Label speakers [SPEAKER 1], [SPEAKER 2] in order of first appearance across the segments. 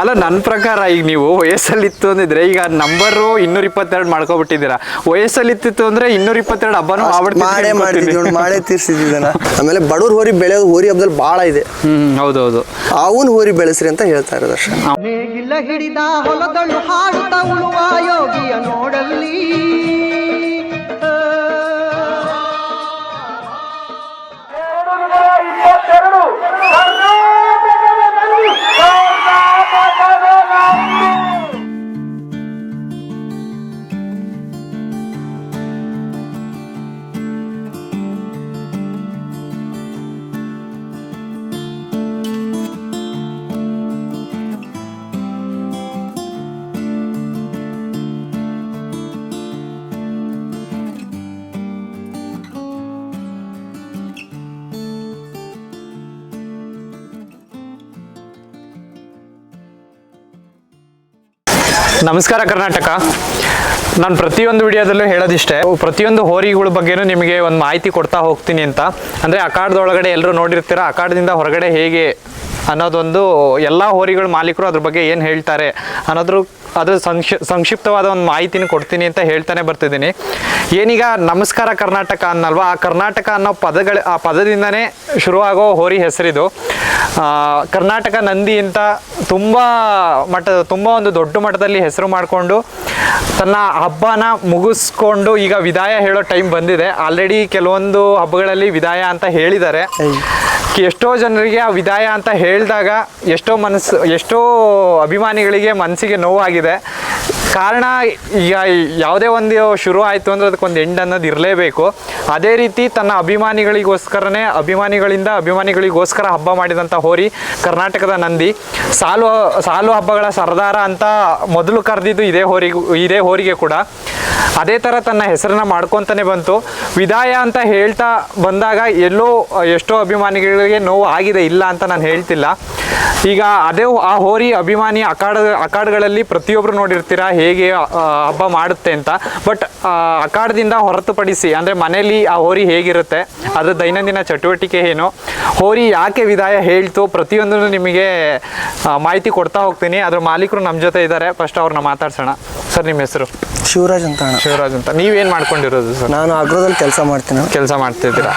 [SPEAKER 1] ಅಲ್ಲ ನನ್ನ ಪ್ರಕಾರ ಈಗ ನೀವು ವಯಸ್ಸಲ್ಲಿ ಇತ್ತು ಅಂದಿದ್ರೆ ಈಗ ನಂಬರು ಇನ್ನೂರ ಇಪ್ಪತ್ತೆರಡು ಮಾಡ್ಕೊಬಿಟ್ಟಿದ್ದೀರಾ. ವಯಸ್ಸಲ್ಲಿ ಇತ್ತಿತ್ತು ಅಂದ್ರೆ ಇನ್ನೂರ ಇಪ್ಪತ್ತೆರಡು ಹಬ್ಬನೂ
[SPEAKER 2] ಮಾಡೇ ಮಾಡೇ ತೀರ್ಸಿದ್ದೀನ ಆಮೇಲೆ ಬಡವ್ರ ಹೋರಿ ಬೆಳೆಯೋದು ಹೋರಿ ಹಬ್ಬದಲ್ಲಿ ಬಹಳ ಇದೆ.
[SPEAKER 1] ಹ್ಮ್ ಹೌದೌದು.
[SPEAKER 2] ಅವನ್ ಹೋರಿ ಬೆಳೆಸ್ರಿ ಅಂತ ಹೇಳ್ತಾ ಇರೋದು ಅಷ್ಟೇ.
[SPEAKER 3] ನೇಗಿಲ ಹಿಡಿದ ಹೊಲದಳು ಹಾಡುತ್ತ ಉಳುವ ಯೋಗಿಯ ನೋಡಲ್ಲಿ.
[SPEAKER 1] ನಮಸ್ಕಾರ ಕರ್ನಾಟಕ. ನಾನು ಪ್ರತಿಯೊಂದು ವಿಡಿಯೋದಲ್ಲೂ ಹೇಳೋದಿಷ್ಟೇ, ಪ್ರತಿಯೊಂದು ಹೋರಿಗಳ ಬಗ್ಗೆನೂ ನಿಮಗೆ ಒಂದು ಮಾಹಿತಿ ಕೊಡ್ತಾ ಹೋಗ್ತೀನಿ ಅಂತ. ಅಂದರೆ ಅಖಾಡದೊಳಗಡೆ ಎಲ್ಲರೂ ನೋಡಿರ್ತೀರ ಅಖಾಡದಿಂದ ಹೊರಗಡೆ ಹೇಗೆ ಅನ್ನೋದೊಂದು ಎಲ್ಲ ಹೋರಿಗಳ ಮಾಲೀಕರು ಅದ್ರ ಬಗ್ಗೆ ಏನು ಹೇಳ್ತಾರೆ ಅನ್ನೋದ್ರ ಅದು ಸಂಕ್ಷಿ, ಸಂಕ್ಷಿಪ್ತವಾದ ಒಂದು ಮಾಹಿತಿನ ಕೊಡ್ತೀನಿ ಅಂತ ಹೇಳ್ತಾನೆ ಬರ್ತಿದ್ದೀನಿ. ಏನೀಗ ನಮಸ್ಕಾರ ಕರ್ನಾಟಕ ಅನ್ನಲ್ವಾ, ಆ ಕರ್ನಾಟಕ ಅನ್ನೋ ಪದಗಳ, ಆ ಪದದಿಂದನೇ ಶುರುವಾಗೋ ಹೋರಿ ಹೆಸರಿದು. ಕರ್ನಾಟಕ ನಂದಿ ಅಂತ ತುಂಬ ಮಟ್ಟ, ತುಂಬ ಒಂದು ದೊಡ್ಡ ಮಟ್ಟದಲ್ಲಿ ಹೆಸರು ಮಾಡಿಕೊಂಡು, ತನ್ನ ಹಬ್ಬನ ಮುಗಿಸ್ಕೊಂಡು ಈಗ ವಿದಾಯ ಹೇಳೋ ಟೈಮ್ ಬಂದಿದೆ. ಆಲ್ರೆಡಿ ಕೆಲವೊಂದು ಹಬ್ಬಗಳಲ್ಲಿ ವಿದಾಯ ಅಂತ ಹೇಳಿದ್ದಾರೆ. ಎಷ್ಟೋ ಜನರಿಗೆ ಆ ವಿದಾಯ ಅಂತ ಹೇಳಿದಾಗ ಎಷ್ಟೋ ಮನಸ್ಸು ಎಷ್ಟೋ ಅಭಿಮಾನಿಗಳಿಗೆ ಮನಸ್ಸಿಗೆ ನೋವಾಗಿದೆ. ಕಾರಣ ಈಗ ಯಾವುದೇ ಒಂದು ಶುರು ಆಯಿತು ಅಂದರೆ ಅದಕ್ಕೊಂದು ಎಂಡ್ ಅನ್ನೋದು ಇರಲೇಬೇಕು. ಅದೇ ರೀತಿ ತನ್ನ ಅಭಿಮಾನಿಗಳಿಗೋಸ್ಕರನೇ, ಅಭಿಮಾನಿಗಳಿಂದ ಅಭಿಮಾನಿಗಳಿಗೋಸ್ಕರ ಹಬ್ಬ ಮಾಡಿದಂಥ ಹೋರಿ ಕರ್ನಾಟಕದ ನಂದಿ. ಸಾಲು ಸಾಲು ಹಬ್ಬಗಳ ಸರ್ದಾರ ಅಂತ ಮೊದಲು ಕರೆದಿದ್ದು ಇದೇ ಹೋರಿಗೂ, ಇದೇ ಹೋರಿಗೆ ಕೂಡ. ಅದೇ ಥರ ತನ್ನ ಹೆಸರನ್ನ ಮಾಡ್ಕೊತಾನೆ ಬಂತು. ವಿದಾಯ ಅಂತ ಹೇಳ್ತಾ ಬಂದಾಗ ಎಲ್ಲೋ ಎಷ್ಟೋ ಅಭಿಮಾನಿಗಳಿಗೆ ನೋವು ಆಗಿದೆ, ಇಲ್ಲ ಅಂತ ನಾನು ಹೇಳ್ತಿಲ್ಲ. ಈಗ ಅದೇ ಆ ಹೋರಿ ಅಭಿಮಾನಿ ಅಖಾಡ, ಅಖಾಡಗಳಲ್ಲಿ ಪ್ರತಿಯೊಬ್ಬರು ನೋಡಿರ್ತೀರ? ಹೇಗೆ ಹಬ್ಬ ಮಾಡುತ್ತೆ ಅಂತ. ಬಟ್ ಅಖಾಡದಿಂದ ಹೊರತುಪಡಿಸಿ ಅಂದರೆ ಮನೆಯಲ್ಲಿ ಆ ಹೋರಿ ಹೇಗಿರುತ್ತೆ ಅದರ ದೈನಂದಿನ ಚಟುವಟಿಕೆ ಏನು ಹೋರಿ ಯಾಕೆ ವಿದಾಯ ಹೇಳ್ತು ಪ್ರತಿಯೊಂದನ್ನು ನಿಮಗೆ ಮಾಹಿತಿ ಕೊಡ್ತಾ ಹೋಗ್ತೀನಿ. ಅದ್ರ ಮಾಲೀಕರು ನಮ್ಮ ಜೊತೆ ಇದ್ದಾರೆ. ಫಸ್ಟ್ ಅವ್ರನ್ನ ಮಾತಾಡ್ಸೋಣ. ಸರ್ ನಿಮ್ಮ ಹೆಸರು?
[SPEAKER 2] ಶಿವರಾಜ್ ಅಂತ
[SPEAKER 1] ಶಿವರಾಜ್ ಅಂತ. ನೀವೇನು ಮಾಡ್ಕೊಂಡಿರೋದು ಸರ್?
[SPEAKER 2] ನಾನು ಅಗ್ರದಲ್ಲಿ ಕೆಲಸ ಮಾಡ್ತೀನಿ.
[SPEAKER 1] ಕೆಲಸ ಮಾಡ್ತಿದ್ದೀರಾ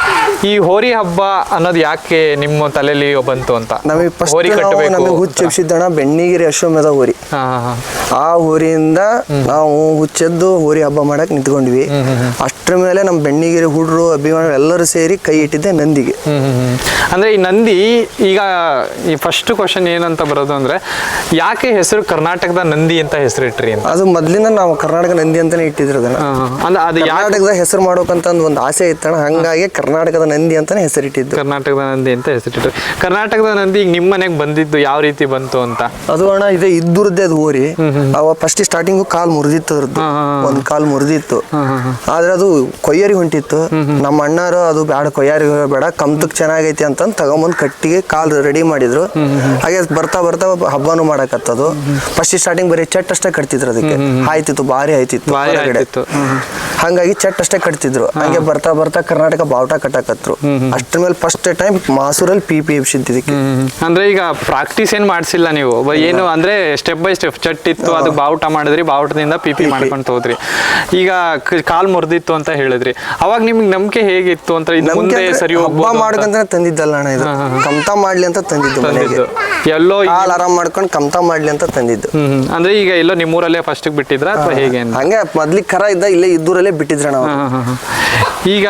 [SPEAKER 1] ಈ ಹೋರಿ ಹಬ್ಬ ಅನ್ನೋದು ಯಾಕೆ ನಿಮ್ಮ ತಲೆಯಲ್ಲಿ ಬಂತು ಅಂತ?
[SPEAKER 2] ನಮಗೆ
[SPEAKER 1] ಹೋರಿ ಕಟ್ಟಬೇಕು
[SPEAKER 2] ಹುಚ್ಚು ಬೆಣ್ಣಿಗಿರಿ ಅಶ್ವಮೇಧ ಹೋರಿ. ಆ ಹೋರಿಯಿಂದ ನಾವು ಹುಚ್ಚೆದ್ದು ಹೋರಿ ಹಬ್ಬ ಮಾಡಕ್ ನಿಂತ್ಕೊಂಡ್ವಿ. ಅಷ್ಟ್ರ ಮೇಲೆ ನಮ್ಮ ಬೆಣ್ಣಿಗಿರಿ ಹುಡ್ರು ಅಭಿಮಾನಿಗಳು ಎಲ್ಲರೂ ಸೇರಿ ಕೈ ಇಟ್ಟಿದ್ದೆ ನಂದಿಗೆ.
[SPEAKER 1] ಅಂದ್ರೆ ಈ ನಂದಿ ಈಗ ಈ ಫಸ್ಟ್ ಕ್ವಶನ್ ಏನಂತ ಬರೋದು ಅಂದ್ರೆ ಯಾಕೆ ಹೆಸರು ಕರ್ನಾಟಕದ ನಂದಿ ಅಂತ ಹೆಸರಿಟ್ರಿ ಅಂತ?
[SPEAKER 2] ಅದು ಮೊದ್ಲಿಂದ ನಾವು ಕರ್ನಾಟಕ ನಂದಿ ಅಂತಾನೆ ಇಟ್ಟಿದ್ರು ಅದನ್ನ.
[SPEAKER 1] ಅಂದ್ರೆ ಅದು
[SPEAKER 2] ಕರ್ನಾಟಕದ ಹೆಸರು ಮಾಡ್ಬೇಕಂತ ಒಂದು ಒಂದು ಆಸೆ ಇತ್ತಣ ಹಂಗಾಗಿ ಕರ್ನಾಟಕದ ನಂದಿ ಅಂತಾನೆ ಹೆಸರಿಟ್ಟಿದ್ದು
[SPEAKER 1] ಕರ್ನಾಟಕದ ನಂದಿ ಅಂತ ಹೆಸರಿಟ್ಟಿದ್ರು ಕರ್ನಾಟಕದ ನಂದಿ ಈಗ ನಿಮ್ಮ ಮನೆಗೆ ಬಂದಿದ್ದು ಯಾವ ರೀತಿ ಬಂತು ಅಂತ?
[SPEAKER 2] ಅದು ಅಣ್ಣ ಇದೆ ಇದ್ದೂರದ್ದೇ ಅದು ಹೋರಿ. ಅವ ಫಸ್ಟ್ ಸ್ಟಾರ್ಟಿಂಗು ಕಾಲ್ ಮುರಿದಿತ್ತು ಅದ್ರದ್ದು. ಒಂದ್ ಕಾಲ್ ಮುರಿದಿತ್ತು. ಆದ್ರೆ ಅದು ಕೊಯ್ಯರಿ ಹೊಂಟಿತ್ತು. ನಮ್ಮ ಅಣ್ಣಾರು ಅದು ಬೇಡ ಕೊಯ್ಯಾರಿ ಬೇಡ ಕಮ್ತಕ್ ಚೆನ್ನಾಗೈತಿ ಅಂತ ತಗೊಂಬಂದ್ ಕಟ್ಟಿಗೆ ಕಾಲ್ ರೆಡಿ ಮಾಡಿದ್ರು. ಹಾಗೆ ಬರ್ತಾ ಬರ್ತಾ ಹಬ್ಬನು ಮಾಡಕತ್ತದು. ಫಸ್ಟ್ ಸ್ಟಾರ್ಟಿಂಗ್ ಬರೀ ಚಟ್ ಅಷ್ಟೇ ಕಟ್ತಿದ್ರು ಅದಕ್ಕೆ. ಆಯ್ತಿತ್ತು ಭಾರಿ ಆಯ್ತಿತ್ತು ಹಂಗಾಗಿ ಚಟ್ ಅಷ್ಟೇ ಕಟ್ತಿದ್ರು. ಹಂಗೆ ಬರ್ತಾ ಬರ್ತಾ ಕರ್ನಾಟಕ ಬಾವುಟ ಕಟ್ಟಾಕತ್ರು. ಅಷ್ಟ್ರ ಮೇಲೆ ಫಸ್ಟ್ ಟೈಮ್ ಮಾಸೂರಲ್ಲಿ ಪಿ ಪಿ ಎಫ್ ಇದಕ್ಕೆ
[SPEAKER 1] ಅಂದ್ರೆ ಈಗ ಪ್ರಾಕ್ಟೀಸ್ ಏನ್ ಮಾಡ್ಸಿಲ್ಲ ನೀವು? ಏನು ಅಂದ್ರೆ ಸ್ಟೆಪ್ ಬೈ ಸ್ಟೆಪ್ ಚಟ್ ಇತ್ತು ಅದು ಬಾವುಟ ಮಾಡಿದ್ರಿ ಬಾವುಟದಿಂದ ಪಿ ಪಿ ಮಾಡ್ಕೊಂಡು ಹೋದ್ರಿ. ಈಗ ಕಾಲ್ ಮುರಿದಿತ್ತು ಅಂತ ಹೇಳಿದ್ರಿ. ಅವಾಗ ನಿಮ್ಗೆ ನಂಬಿಕೆ ಹೇಗಿತ್ತು ಅಂತ ಮುಂದೆ ಸರಿ
[SPEAKER 2] ಹಬ್ಬ ಮಾಡ್ಕಂತ ತಂದಿದ್ದಲ್ಲ ಅಣ್ಣ ಇದು. ಕಮ್ತ ಮಾಡ್ಲಿ ಅಂತ ತಂದಿದ್ದು ಮನೆಗೆ.
[SPEAKER 1] ಎಲ್ಲೋ
[SPEAKER 2] ಕಾಲ್ ಆರಾಮ್ ಮಾಡ್ಕೊಂಡು ಕಮ್ತ ಮಾಡ್ಲಿ ಅಂತ ತಂದಿದ್ದು.
[SPEAKER 1] ಅಂದ್ರೆ ಈಗ ಎಲ್ಲೋ ನಿಮ್ಮೂರಲ್ಲೇ ಫಸ್ಟ್ ಬಿಟ್ಟಿದ್ರ ಅಥವಾ ಹೇಗೆ
[SPEAKER 2] ಹಂಗೆ ಮೊದ್ಲಿಗೆ ಕರ ಇದ್ದ ಇಲ್ಲೇ ಇದ್ದೂರಲ್ಲೇ ಬಿಟ್ಟಿದ್ರ ನಾವು.
[SPEAKER 1] ಹಾ, ಹಾ, ಹಾ. ಈಗ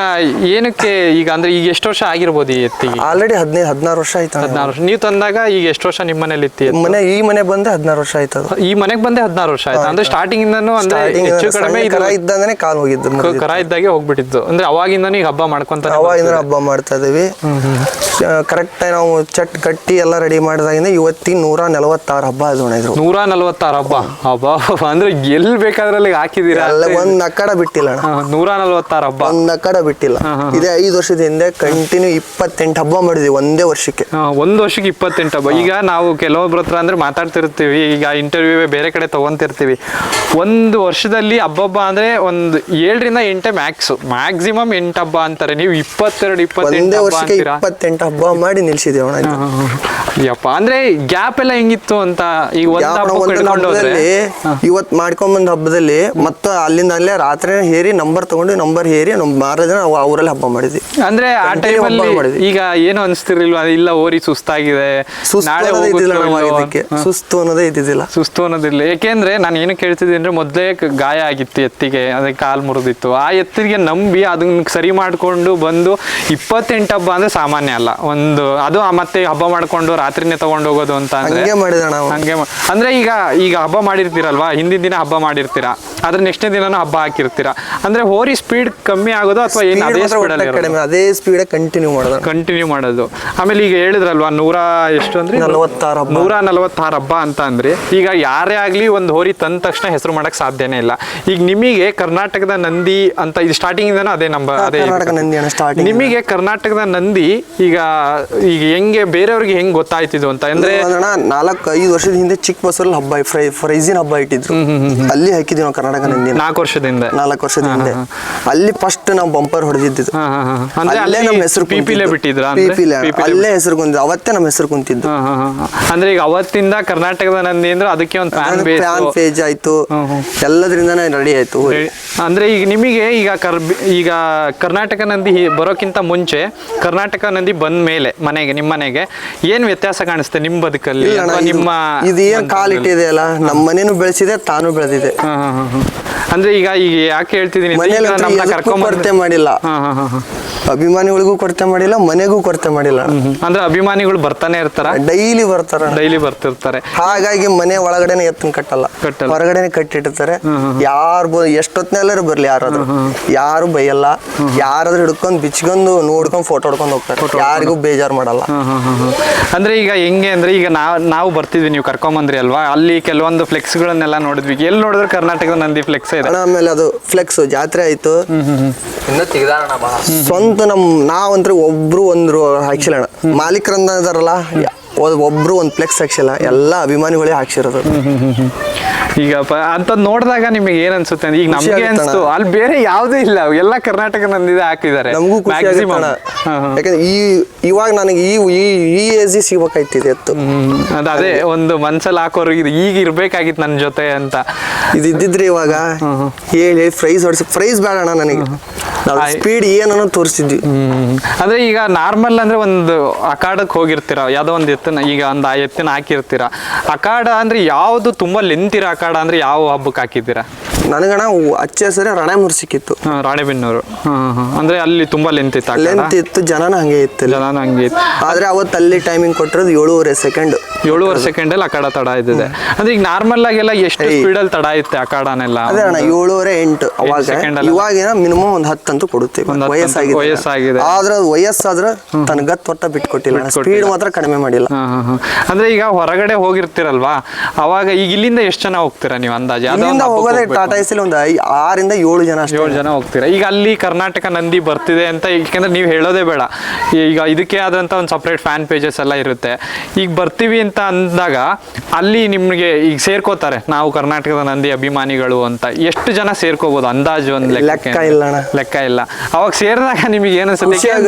[SPEAKER 1] ಏನಕ್ಕೆ ಈಗ ಅಂದ್ರೆ ಈಗ ಎಷ್ಟು ವರ್ಷ ಆಗಿರ್ಬೋದು ಈ ಎತ್ತಿಗೆ?
[SPEAKER 2] ಆಲ್ರೆಡಿ ಹದಿನೈದು ಹದಿನಾರು ವರ್ಷ ಆಯ್ತು.
[SPEAKER 1] ಹದಿನಾರು ವರ್ಷ. ನೀವು ತಂದಾಗ ಈಗ ಎಷ್ಟು ವರ್ಷ ನಿಮ್ಮ ಮನೇಲಿ ಇತ್ತಿ ಎತ್ತು?
[SPEAKER 2] ಮನೆ ಈ ಮನೆ ಬಂದೆ ಹದಿನಾರು ವರ್ಷ ಆಯ್ತು ಅದು.
[SPEAKER 1] ಈ ಮನೆಗೆ ಬಂದೆ ಹದಿನಾರು ವರ್ಷ ಆಯ್ತು? ಅಂದ್ರೆ ಸ್ಟಾರ್ಟಿಂಗ್ ಇಂದನೂ ಅಂದ್ರೆ
[SPEAKER 2] Starting
[SPEAKER 1] ಹೆಚ್ಚು
[SPEAKER 2] ಸಣ್ಣ
[SPEAKER 1] ಕಡಿಮೆ ಇದು
[SPEAKER 2] ಕರ ಇದ್ದಂಗನೆ ಕಾಲ್ ಹೋಗಿದ್ದು
[SPEAKER 1] ಕ- ಕರ ಇದ್ದಾಗೆ ಹೋಗ್ಬಿಟ್ಟಿತ್ತು ಅಂದ್ರೆ ಅವಾಗಿಂದನೂ ಈಗ ಹಬ್ಬ ಮಾಡ್ಕೊಂತಾನೆ
[SPEAKER 2] ಅವಾಗಿಂದ ಹಬ್ಬ ಮಾಡ್ತಾ ಇದೀವಿ ಕರೆಕ್ಟ್ ನಾವು ಚಟ್ ಕಟ್ಟಿ ಎಲ್ಲ ರೆಡಿ ಮಾಡಿದಾಗಿಂದ ಇವತ್ತಿನ ನೂರ ನಲವತ್ತಾರು ಹಬ್ಬ ಅದು ಅಣ್ಣ ಇದ್ರು
[SPEAKER 1] ನೂರ ನಲವತ್ತಾರು ಹಬ್ಬ? ಹಬ್ಬ ಅಂದ್ರೆ ಎಲ್ಲಿ ಬೇಕಾದ್ರಲ್ಲಿ ಹಾಕಿದಿರ
[SPEAKER 2] ಎಲ್ಲ ಒಂದ್ ಅಕ್ಕಡ ಬಿಟ್ಟಿಲ್ಲ.
[SPEAKER 1] ಹಾ, ನೂರ ನಲ್ವತ್ತಾರು ಹಬ್ಬ.
[SPEAKER 2] ಒಂದ್ ಕಡೆ ಬಿಟ್ಟಿಲ್ಲ. ಇದೇ ಐದು ವರ್ಷದ ಹಿಂದೆ ಕಂಟಿನ್ಯೂ ಇಪ್ಪತ್ತೆಂಟು ಹಬ್ಬ ಮಾಡಿದ್ವಿ ಒಂದೇ ವರ್ಷಕ್ಕೆ.
[SPEAKER 1] ಒಂದ್ ವರ್ಷಕ್ಕೆ ಇಪ್ಪತ್ತೆಂಟು ಹಬ್ಬ. ಈಗ ನಾವು ಕೆಲವೊಬ್ರ ಹತ್ರ ಅಂದ್ರೆ ಮಾತಾಡ್ತಿರ್ತೀವಿ ಈಗ ಇಂಟರ್ವ್ಯೂ ಬೇರೆ ಕಡೆ ತಗೊಂತಿರ್ತೀವಿ. ಒಂದು ವರ್ಷದಲ್ಲಿ ಹಬ್ಬಬ್ಬ ಅಂದ್ರೆ ಒಂದು ಏಳರಿಂದ ಎಂಟೇ ಮ್ಯಾಕ್ಸ್ ಮ್ಯಾಕ್ಸಿಮಮ್ ಎಂಟು ಹಬ್ಬ ಅಂತಾರೆ. ನೀವು ಇಪ್ಪತ್ತೆರಡು ಇಪ್ಪತ್ತೆಂಟು
[SPEAKER 2] ಒಂದೇ
[SPEAKER 1] ಹಬ್ಬ
[SPEAKER 2] ವರ್ಷಕ್ಕೆ
[SPEAKER 1] ಅಂತೀರಾ?
[SPEAKER 2] ಇಪ್ಪತ್ತೆಂಟು ಹಬ್ಬ ಮಾಡಿ ನಿಲ್ಸಿದೇವ್ ಅಣ್ಣ.
[SPEAKER 1] ಯಪ್ಪ ಅಂದ್ರೆ ಗ್ಯಾಪ್ ಎಲ್ಲ ಹೆಂಗಿತ್ತು ಅಂತ ಈಗ ಒಂದು
[SPEAKER 2] ಯಾವ
[SPEAKER 1] ಹಬ್ಬ
[SPEAKER 2] ಒಂದೊಂದು
[SPEAKER 1] ಕಟ್ಕೊಂಡು ಹೋದ್ರೆ?
[SPEAKER 2] ಹಬ್ಬದಲ್ಲಿ ಇವತ್ ಮಾಡ್ಕೊಂಬಂದ್ ಹಬ್ಬದಲ್ಲಿ ಮತ್ತೆ ಅಲ್ಲಿಂದ ಅಲ್ಲೇ ರಾತ್ರಿ ಹೇರಿ ನಂಬರ್ ತಗೊಂಡು ನಂಬರ್ ಹೇರಿ ನಮ್ ಮಾರನೇ ದಿನ ಅವ- ಅವರಲ್ಲಿ ಹಬ್ಬ ಮಾಡಿದ್ವಿ.
[SPEAKER 1] ಅಂದ್ರೆ ಆ
[SPEAKER 2] ಟೈಮ್ ಹಬ್ಬ
[SPEAKER 1] ಟೈಮಲ್ಲಿ
[SPEAKER 2] ಮಾಡಿದ್ವಿ.
[SPEAKER 1] ಈಗ ಏನು ಅನಿಸ್ತಿರ್ಲಿಲ್ವಾ? ಇಲ್ಲ ಓರಿ ಸುಸ್ತಾಗಿದೆ
[SPEAKER 2] ಸುಸ್ತು
[SPEAKER 1] ನಾಳೆ
[SPEAKER 2] ಅನ್ನೋದೇ ನಮಗೆ
[SPEAKER 1] ಇಲ್ವೋ?
[SPEAKER 2] ಇದಕ್ಕೆ. ಸುಸ್ತು ಅನ್ನೋದೇ ಇದ್ದಿದ್ದಿಲ್ಲ.
[SPEAKER 1] ಸುಸ್ತು ಅನ್ನೋದಿಲ್ಲ. ಏಕೆಂದ್ರೆ ನಾನು ಏನು ಕೇಳ್ತಿದ್ದೆ ಅಂದ್ರೆ ಮೊದಲೇ ಗಾಯ ಆಗಿತ್ತು ಎತ್ತಿಗೆ ಅದಕ್ಕೆ ಕಾಲು ಮುರಿದಿತ್ತು. ಆ ಎತ್ತಿಗೆ ನಂಬಿ ಅದನ್ನ ಸರಿ ಮಾಡ್ಕೊಂಡು ಬಂದು ಇಪ್ಪತ್ತೆಂಟು ಹಬ್ಬ ಅಂದ್ರೆ ಸಾಮಾನ್ಯ ಅಲ್ಲ. ಒಂದು ಅದು ಆ ಮತ್ತೆ ಹಬ್ಬ ಮಾಡ್ಕೊಂಡು ರಾತ್ರಿನೇ ತಗೊಂಡು ಹೋಗೋದು ಅಂತ ಅಂದ್ರೆ
[SPEAKER 2] ಹಂಗೆ ಮಾಡಿದ ನಾವು.
[SPEAKER 1] ಹಂಗೆ ಮಾ- ಅಂದ್ರೆ ಈಗ ಈಗ ಹಬ್ಬ ಮಾಡಿರ್ತೀರಲ್ವಾ? ಹಿಂದಿನ ದಿನ ಹಬ್ಬ ಮಾಡಿರ್ತೀರಾ? ಆದ್ರೆ ನೆಕ್ಸ್ಟ್ ದಿನನೂ ಹಬ್ಬ ಹಾಕಿರ್ತೀರಾ? ಅಂದ್ರೆ ಹೋರಿ ಸ್ಪೀಡ್ ಕಮ್ಮಿ ಆಗೋದು ಅಥವಾ ಏನು ಅದೇ
[SPEAKER 2] ಮಾತ್ರ
[SPEAKER 1] ಸ್ಪೀಡ್
[SPEAKER 2] ಒಟ್ಟ ಕಡಿಮೆ ಅದೇ ಸ್ಪೀಡ್ ಕಂಟಿನ್ಯೂ ಮಾಡೋದು.
[SPEAKER 1] ಕಂಟಿನ್ಯೂ ಮಾಡೋದು. ಆಮೇಲೆ ಈಗ ಹೇಳಿದ್ರಲ್ವಾ ನೂರ ಎಷ್ಟು ಅಂದ್ರೆ?
[SPEAKER 2] ನಲವತ್ತಾರು.
[SPEAKER 1] ನೂರ ನಲವತ್ತಾರು ಹಬ್ಬ ಅಂತ ಅಂದ್ರೆ ಈಗ ಯಾರೇ ಆಗ್ಲಿ ಒಂದು ಹೋರಿ ತಂದ ತಕ್ಷಣ ಹೆಸರು ಮಾಡಕ್ ಸಾಧ್ಯನೇ ಇಲ್ಲ. ಈಗ ನಿಮಗೆ ಕರ್ನಾಟಕದ ನಂದಿ ಅಂತ ಇದು ಸ್ಟಾರ್ಟಿಂಗ್ ಇಂದನೂ ಅದೇ ನಂಬರ್ ಅದೇ ನಿಮಗೆ ಕರ್ನಾಟಕದ ನಂದಿ ಈಗ ಈಗ ಹೆಂಗೆ ಬೇರೆಯವ್ರಿಗೆ ಹೆಂಗ್ ಗೊತ್ತಾಯ್ತಿದು ಅಂತ? ಅಂದ್ರೆ
[SPEAKER 2] ನಾಲ್ಕು ಐದು ವರ್ಷದ ಹಿಂದೆ ಚಿಕ್ಕ ಬಸವಲ್ಲಿ ಹಬ್ಬ ಫ್ರೈ ಫ್ರೈಸಿನ ಹಬ್ಬ ಇಟ್ಟಿದ್ರು. ಅಲ್ಲಿ ಹಾಕಿದ್ವಿ ನಾವು ಕರ್ನಾಟಕ ನಂದಿ
[SPEAKER 1] ನಾಲ್ಕು ವರ್ಷದಿಂದ
[SPEAKER 2] ನಾಲ್ಕು ವರ್ಷದ ಹಿಂದೆ. ಅಲ್ಲಿ ಫಸ್ಟ್ ನಾವು ಬಂಪರ್ ಹೊಡೆದಿದ್ದು.
[SPEAKER 1] ಹಾ, ಹಾ, ಹಾ. ಅಂದ್ರೆ
[SPEAKER 2] ಅಲ್ಲೇ ನಮ್ಮ ಹೆಸರು
[SPEAKER 1] ಪಿಪಿಲೆ ಬಿಟ್ಟಿದ್ರ
[SPEAKER 2] ಅಲ್ಲೇ ಹೆಸರು ಕುಂತಿದ್ದು. ಅವತ್ತೇ ನಮ್ಮ ಹೆಸರು ಕುಂತಿದ್ದು.
[SPEAKER 1] ಹಾ, ಹಾ, ಹಾ. ಅಂದ್ರೆ ಈಗ ಅವತ್ತಿಂದ ಕರ್ನಾಟಕದ ನಂದಿ ಅಂದ್ರೆ ಅದಕ್ಕೆ ಒಂದು ಫ್ಯಾನ್
[SPEAKER 2] ಫ್ಯಾನ್ ಪೇಜ್ ಆಯ್ತು. ಎಲ್ಲದ್ರಿಂದನೇ ರೆಡಿ ಆಯ್ತು
[SPEAKER 1] ಅಂದ್ರೆ ಈಗ ನಿಮಗೆ ಈಗ ಕರ್ ಈಗ ಕರ್ನಾಟಕ ನಂದಿ ಬರೋಕ್ಕಿಂತ ಮುಂಚೆ ಕರ್ನಾಟಕ ನಂದಿ ಬಂದ ಮೇಲೆ ಮನೆಗೆ ನಿಮ್ಮ ಮನೆಗೆ ಏನ್ ವ್ಯತ್ಯಾಸ ಕಾಣಿಸುತ್ತೆ ನಿಮ್ಮ ಬದುಕಲ್ಲಿ ನಿಮ್ಮ
[SPEAKER 2] ಇದೇನ್ ಕಾಲ್ ಕಾಲಿಟ್ಟಿದೆ ಅಲ್ಲ ನಮ್ಮ ಮನೇನು ಬೆಳೆಸಿದೆ ತಾನು ಬೆಳೆದಿದೆ.
[SPEAKER 1] ಅಂದ್ರೆ ಈಗ ಈಗ ಯಾಕೆ
[SPEAKER 2] ಕೊರತೆ ಮಾಡಿಲ್ಲ. ಅಭಿಮಾನಿಗಳಿಗೂ ಕೊರತೆ ಮಾಡಿಲ್ಲ ಮನೆಗೂ ಕೊರತೆ ಮಾಡಿಲ್ಲ.
[SPEAKER 1] ಅಂದ್ರೆ ಅಭಿಮಾನಿಗಳು ಬರ್ತಾನೆ ಇರ್ತಾರ?
[SPEAKER 2] ಡೈಲಿ ಬರ್ತಾರ.
[SPEAKER 1] ಡೈಲಿ ಬರ್ತಿರ್ತಾರೆ.
[SPEAKER 2] ಹಾಗಾಗಿ ಮನೆ ಒಳಗಡೆನೆ ಎತ್ತನ್ ಕಟ್ಟಲ್ಲ. ಹೊರಗಡೆನೆ ಕಟ್ಟಿಟ್ಟಿರ್ತಾರೆ ಯಾರು ಎಷ್ಟೊತ್ನೆಲ್ಲರೂ ಬರ್ಲಿ ಯಾರಾದ್ರೂ. ಯಾರು ಬೈಯಲ್ಲ. ಯಾರಾದ್ರೂ ಹಿಡ್ಕೊಂಡ್ ಬಿಚ್ಕೊಂಡು ನೋಡ್ಕೊಂಡ್ ಫೋಟೋ ಹೊಡ್ಕೊಂಡ್ ಹೋಗ್ತಾರೆ. ಯಾರಿಗೂ ಬೇಜಾರ್ ಮಾಡಲ್ಲ.
[SPEAKER 1] ಅಂದ್ರೆ ಈಗ ಹೆಂಗೆ ಅಂದ್ರೆ ಈಗ ನಾವು ನಾವು ಬರ್ತಿದ್ವಿ ನೀವು ಕರ್ಕೊಂಬಂದ್ರಿ ಅಲ್ವಾ? ಅಲ್ಲಿ ಕೆಲವೊಂದು ಫ್ಲೆಕ್ಸ್ ಗಳನ್ನೆಲ್ಲ ನೋಡಿದ್ವಿ. ಎಲ್ಲಿ ನೋಡಿದ್ರೆ ಕರ್ನಾಟಕದ ನಂದಿ ಫ್ಲೆಕ್ಸ್ ಇದೆ.
[SPEAKER 2] ಆಮೇಲೆ ಅದು ಫ್ಲೆಕ್ಸ್ ಜಾತ್ರೆ ಆಯ್ತು.
[SPEAKER 4] ಇನ್ನೂ ತೆಗ್ದಾರಣ ಬಾ.
[SPEAKER 2] ಸ್ವಂತ ನಮ್ ನಾವಂದ್ರೆ ಒಬ್ರು ಒಂದ್ರು ಹಾಕ್ಸಿಲ್ಲ ಅಣ್ಣ. ಮಾಲೀಕರಂದ ಇದಾರಲ್ಲ ಒಬ್ರು ಒಂದು ಫ್ಲೆಕ್ಸ್ ಹಾಕ್ಸಿಲ್ಲ ಎಲ್ಲ ಅಭಿಮಾನಿಗಳೇ ಹಾಕ್ಸಿರೋದು.
[SPEAKER 1] ಈಗ ಅಂತ ನೋಡಿದಾಗ ನಿಮಗೆ ಏನ್ ಅನ್ಸುತ್ತೆ ಈಗ ನಮಗೆ ಅನ್ಸ್ತು ಅಲ್ಲಿ ಬೇರೆ ಯಾವ್ದು ಇಲ್ಲ ಎಲ್ಲ ಕರ್ನಾಟಕ ನಂದಿದೆ ಹಾಕಿದ್ದಾರೆ.
[SPEAKER 2] ನಮಗೂ ಖುಷಿ. ಯಾಕಂದ್ರೆ ಈ ಇವಾಗ ನನಗೆ ಈ ಈ ಏಜ್ ಸಿಗ್ಬೇಕಾಯ್ತಿದೆ ಎತ್ತು.
[SPEAKER 1] ಅದೇ ಒಂದು ಮನ್ಸಲ್ಲಿ ಹಾಕೋರು ಇದು ಈಗ ಇರ್ಬೇಕಾಗಿತ್ತು ನನ್ನ ಜೊತೆ ಅಂತ.
[SPEAKER 2] ಇದು ಇದ್ದಿದ್ರೆ ಇವಾಗ ಹೇಳಿ ಪ್ರೈಸ್ ಹೊಡ್ಸಿ ಪ್ರೈಸ್ ಬೇಡಣ ನನಗೆ. ಸ್ಪೀಡ್ ಏನನ್ನೋ ತೋರಿಸಿದ್ವಿ.
[SPEAKER 1] ಅಂದ್ರೆ ಈಗ ನಾರ್ಮಲ್ ಅಂದ್ರೆ ಒಂದು ಅಖಾಡಕ್ಕೆ ಹೋಗಿರ್ತೀರ? ಯಾವ್ದೋ ಒಂದು ಎತ್ತನ ಈಗ ಒಂದು ಆ ಎತ್ತಿನ ಹಾಕಿರ್ತೀರ? ಅಖಾಡ ಅಂದ್ರೆ ಯಾವುದು ತುಂಬಾ ಲೆಂತ್ ಇರೋ ಅಖಾಡ ಅಂದ್ರೆ ಯಾವ ಹಬ್ಬಕ್ಕೆ ಹಾಕಿದ್ದೀರಾ?
[SPEAKER 2] ನನಗಣ ಹಚ್ಚ ಹೆಸರೇ ರಾಣೆಮೂರು ಸಿಕ್ಕಿತ್ತು.
[SPEAKER 1] ಹಾ, ರಾಣೆಬೆನ್ನೂರು. ಅಂದ್ರೆ ಅಲ್ಲಿ ತುಂಬಾ ಲೆಂತ್ ಇತ್ತು
[SPEAKER 2] ಲೆಂತ್ ಇತ್ತು ಜನನ ಹಂಗೆ ಇತ್ತು ಜನನ
[SPEAKER 1] ಜನ ಹಂಗೆ ಇತ್ತು.
[SPEAKER 2] ಆದ್ರೆ ಅವತ್ತು ಅಲ್ಲಿ ಟೈಮಿಂಗ್ ಕೊಟ್ಟಿರೋದು ಏಳೂವರೆ ಸೆಕೆಂಡ್
[SPEAKER 1] ಏಳುವರೆ ಸೆಕೆಂಡ್ ಅಲ್ಲಿ ಅಕಾಡ ತಡ ಇದ್ದಿದೆ ಅಂದ್ರೆ ಈಗ ನಾರ್ಮಲ್ ಆಗೆಲ್ಲ ಎಷ್ಟು. ಸ್ಪೀಡ್ ಅಲ್ಲಿ ತಡ ಇತ್ತೆ ಅಕಾಡನೆಲ್ಲ
[SPEAKER 2] ಅದೇ ಅಣ್ಣ ಏಳೂವರೆ ಎಂಟು ಅವಾಗ.
[SPEAKER 1] second ಅಲ್ಲ?
[SPEAKER 2] ಮಿನಿಮಮ್ ಒಂದ್ ಹತ್ತಂತೂ ಕೊಡುತ್ತೇವೆ.
[SPEAKER 1] ಒಂದ್ ಹತ್ತಂತೂ
[SPEAKER 2] ವಯಸ್ಸಾಗಿದೆ.
[SPEAKER 1] ವಯಸ್ಸಾಗಿದೆ.
[SPEAKER 2] ಆದ್ರೆ ಅದು ವಯಸ್ಸಾದ್ರೆ ತನ್ನ ಗತ್ ಒಟ್ಟ ಬಿಟ್ಕೊಟ್ಟಿಲ್ಲ ಸ್ಪೀಡ್ ಮಾತ್ರ ಕಡಿಮೆ ಮಾಡಿಲ್ಲ.
[SPEAKER 1] ಹಾ, ಹಾ, ಹಾ. ಅಂದ್ರೆ ಈಗ ಹೊರಗಡೆ ಹೋಗಿರ್ತೀರಲ್ವಾ? ಅವಾಗ ಈಗ ಇಲ್ಲಿಂದ ಎಷ್ಟು ಜನ ಹೋಗ್ತೀರಾ ನೀವು ಅಂದಾಜು? ಯಾವ್ದೋ
[SPEAKER 2] ಇಲ್ಲಿಂದ
[SPEAKER 1] ಒಂದು ಹಬ್ಬಕ್ಕೆ
[SPEAKER 2] ಹೋಗೋದೇ
[SPEAKER 1] ಹೋಗ್ಬೇಕು.
[SPEAKER 2] ಟಾಟಾ ಎಸ್ಲಿ ಒಂದು ಐ- ಆರಿಂದ ಏಳು ಜನ ಅಷ್ಟೇ.
[SPEAKER 1] ಏಳು ಜನ ಹೋಗ್ತೀರಾ? ಈಗ ಅಲ್ಲಿ ಕರ್ನಾಟಕ ನಂದಿ ಬರ್ತಿದೆ ಅಂತ ಯಾಕಂದ್ರೆ ನೀವು ಹೇಳೋದೇ ಬೇಡ. ಈಗ ಇದಕ್ಕೆ ಆದಂಥ ಒಂದು ಸಪ್ರೇಟ್ ಫ್ಯಾನ್ ಪೇಜಸ್ ಎಲ್ಲ ಇರುತ್ತೆ. ಈಗ ಬರ್ತೀವಿ ಅಂತ ಅಂದಾಗ ಅಲ್ಲಿ ನಿಮಗೆ ಈಗ ಸೇರ್ಕೋತಾರೆ ನಾವು ಕರ್ನಾಟಕದ ನಂದಿ ಅಭಿಮಾನಿಗಳು ಅಂತ. ಎಷ್ಟು ಜನ ಸೇರ್ಕೋಬಹುದು ಅಂದಾಜು ಒಂದು
[SPEAKER 2] ಲೆಕ್ಕ ಇಲ್ಲ ಅಣ್ಣ.
[SPEAKER 1] ಲೆಕ್ಕ ಇಲ್ಲ. ಅವಾಗ ಸೇರಿದಾಗ ನಿಮಗೆ ಏನು
[SPEAKER 2] ಖುಷಿ
[SPEAKER 4] ಅಣ್ಣ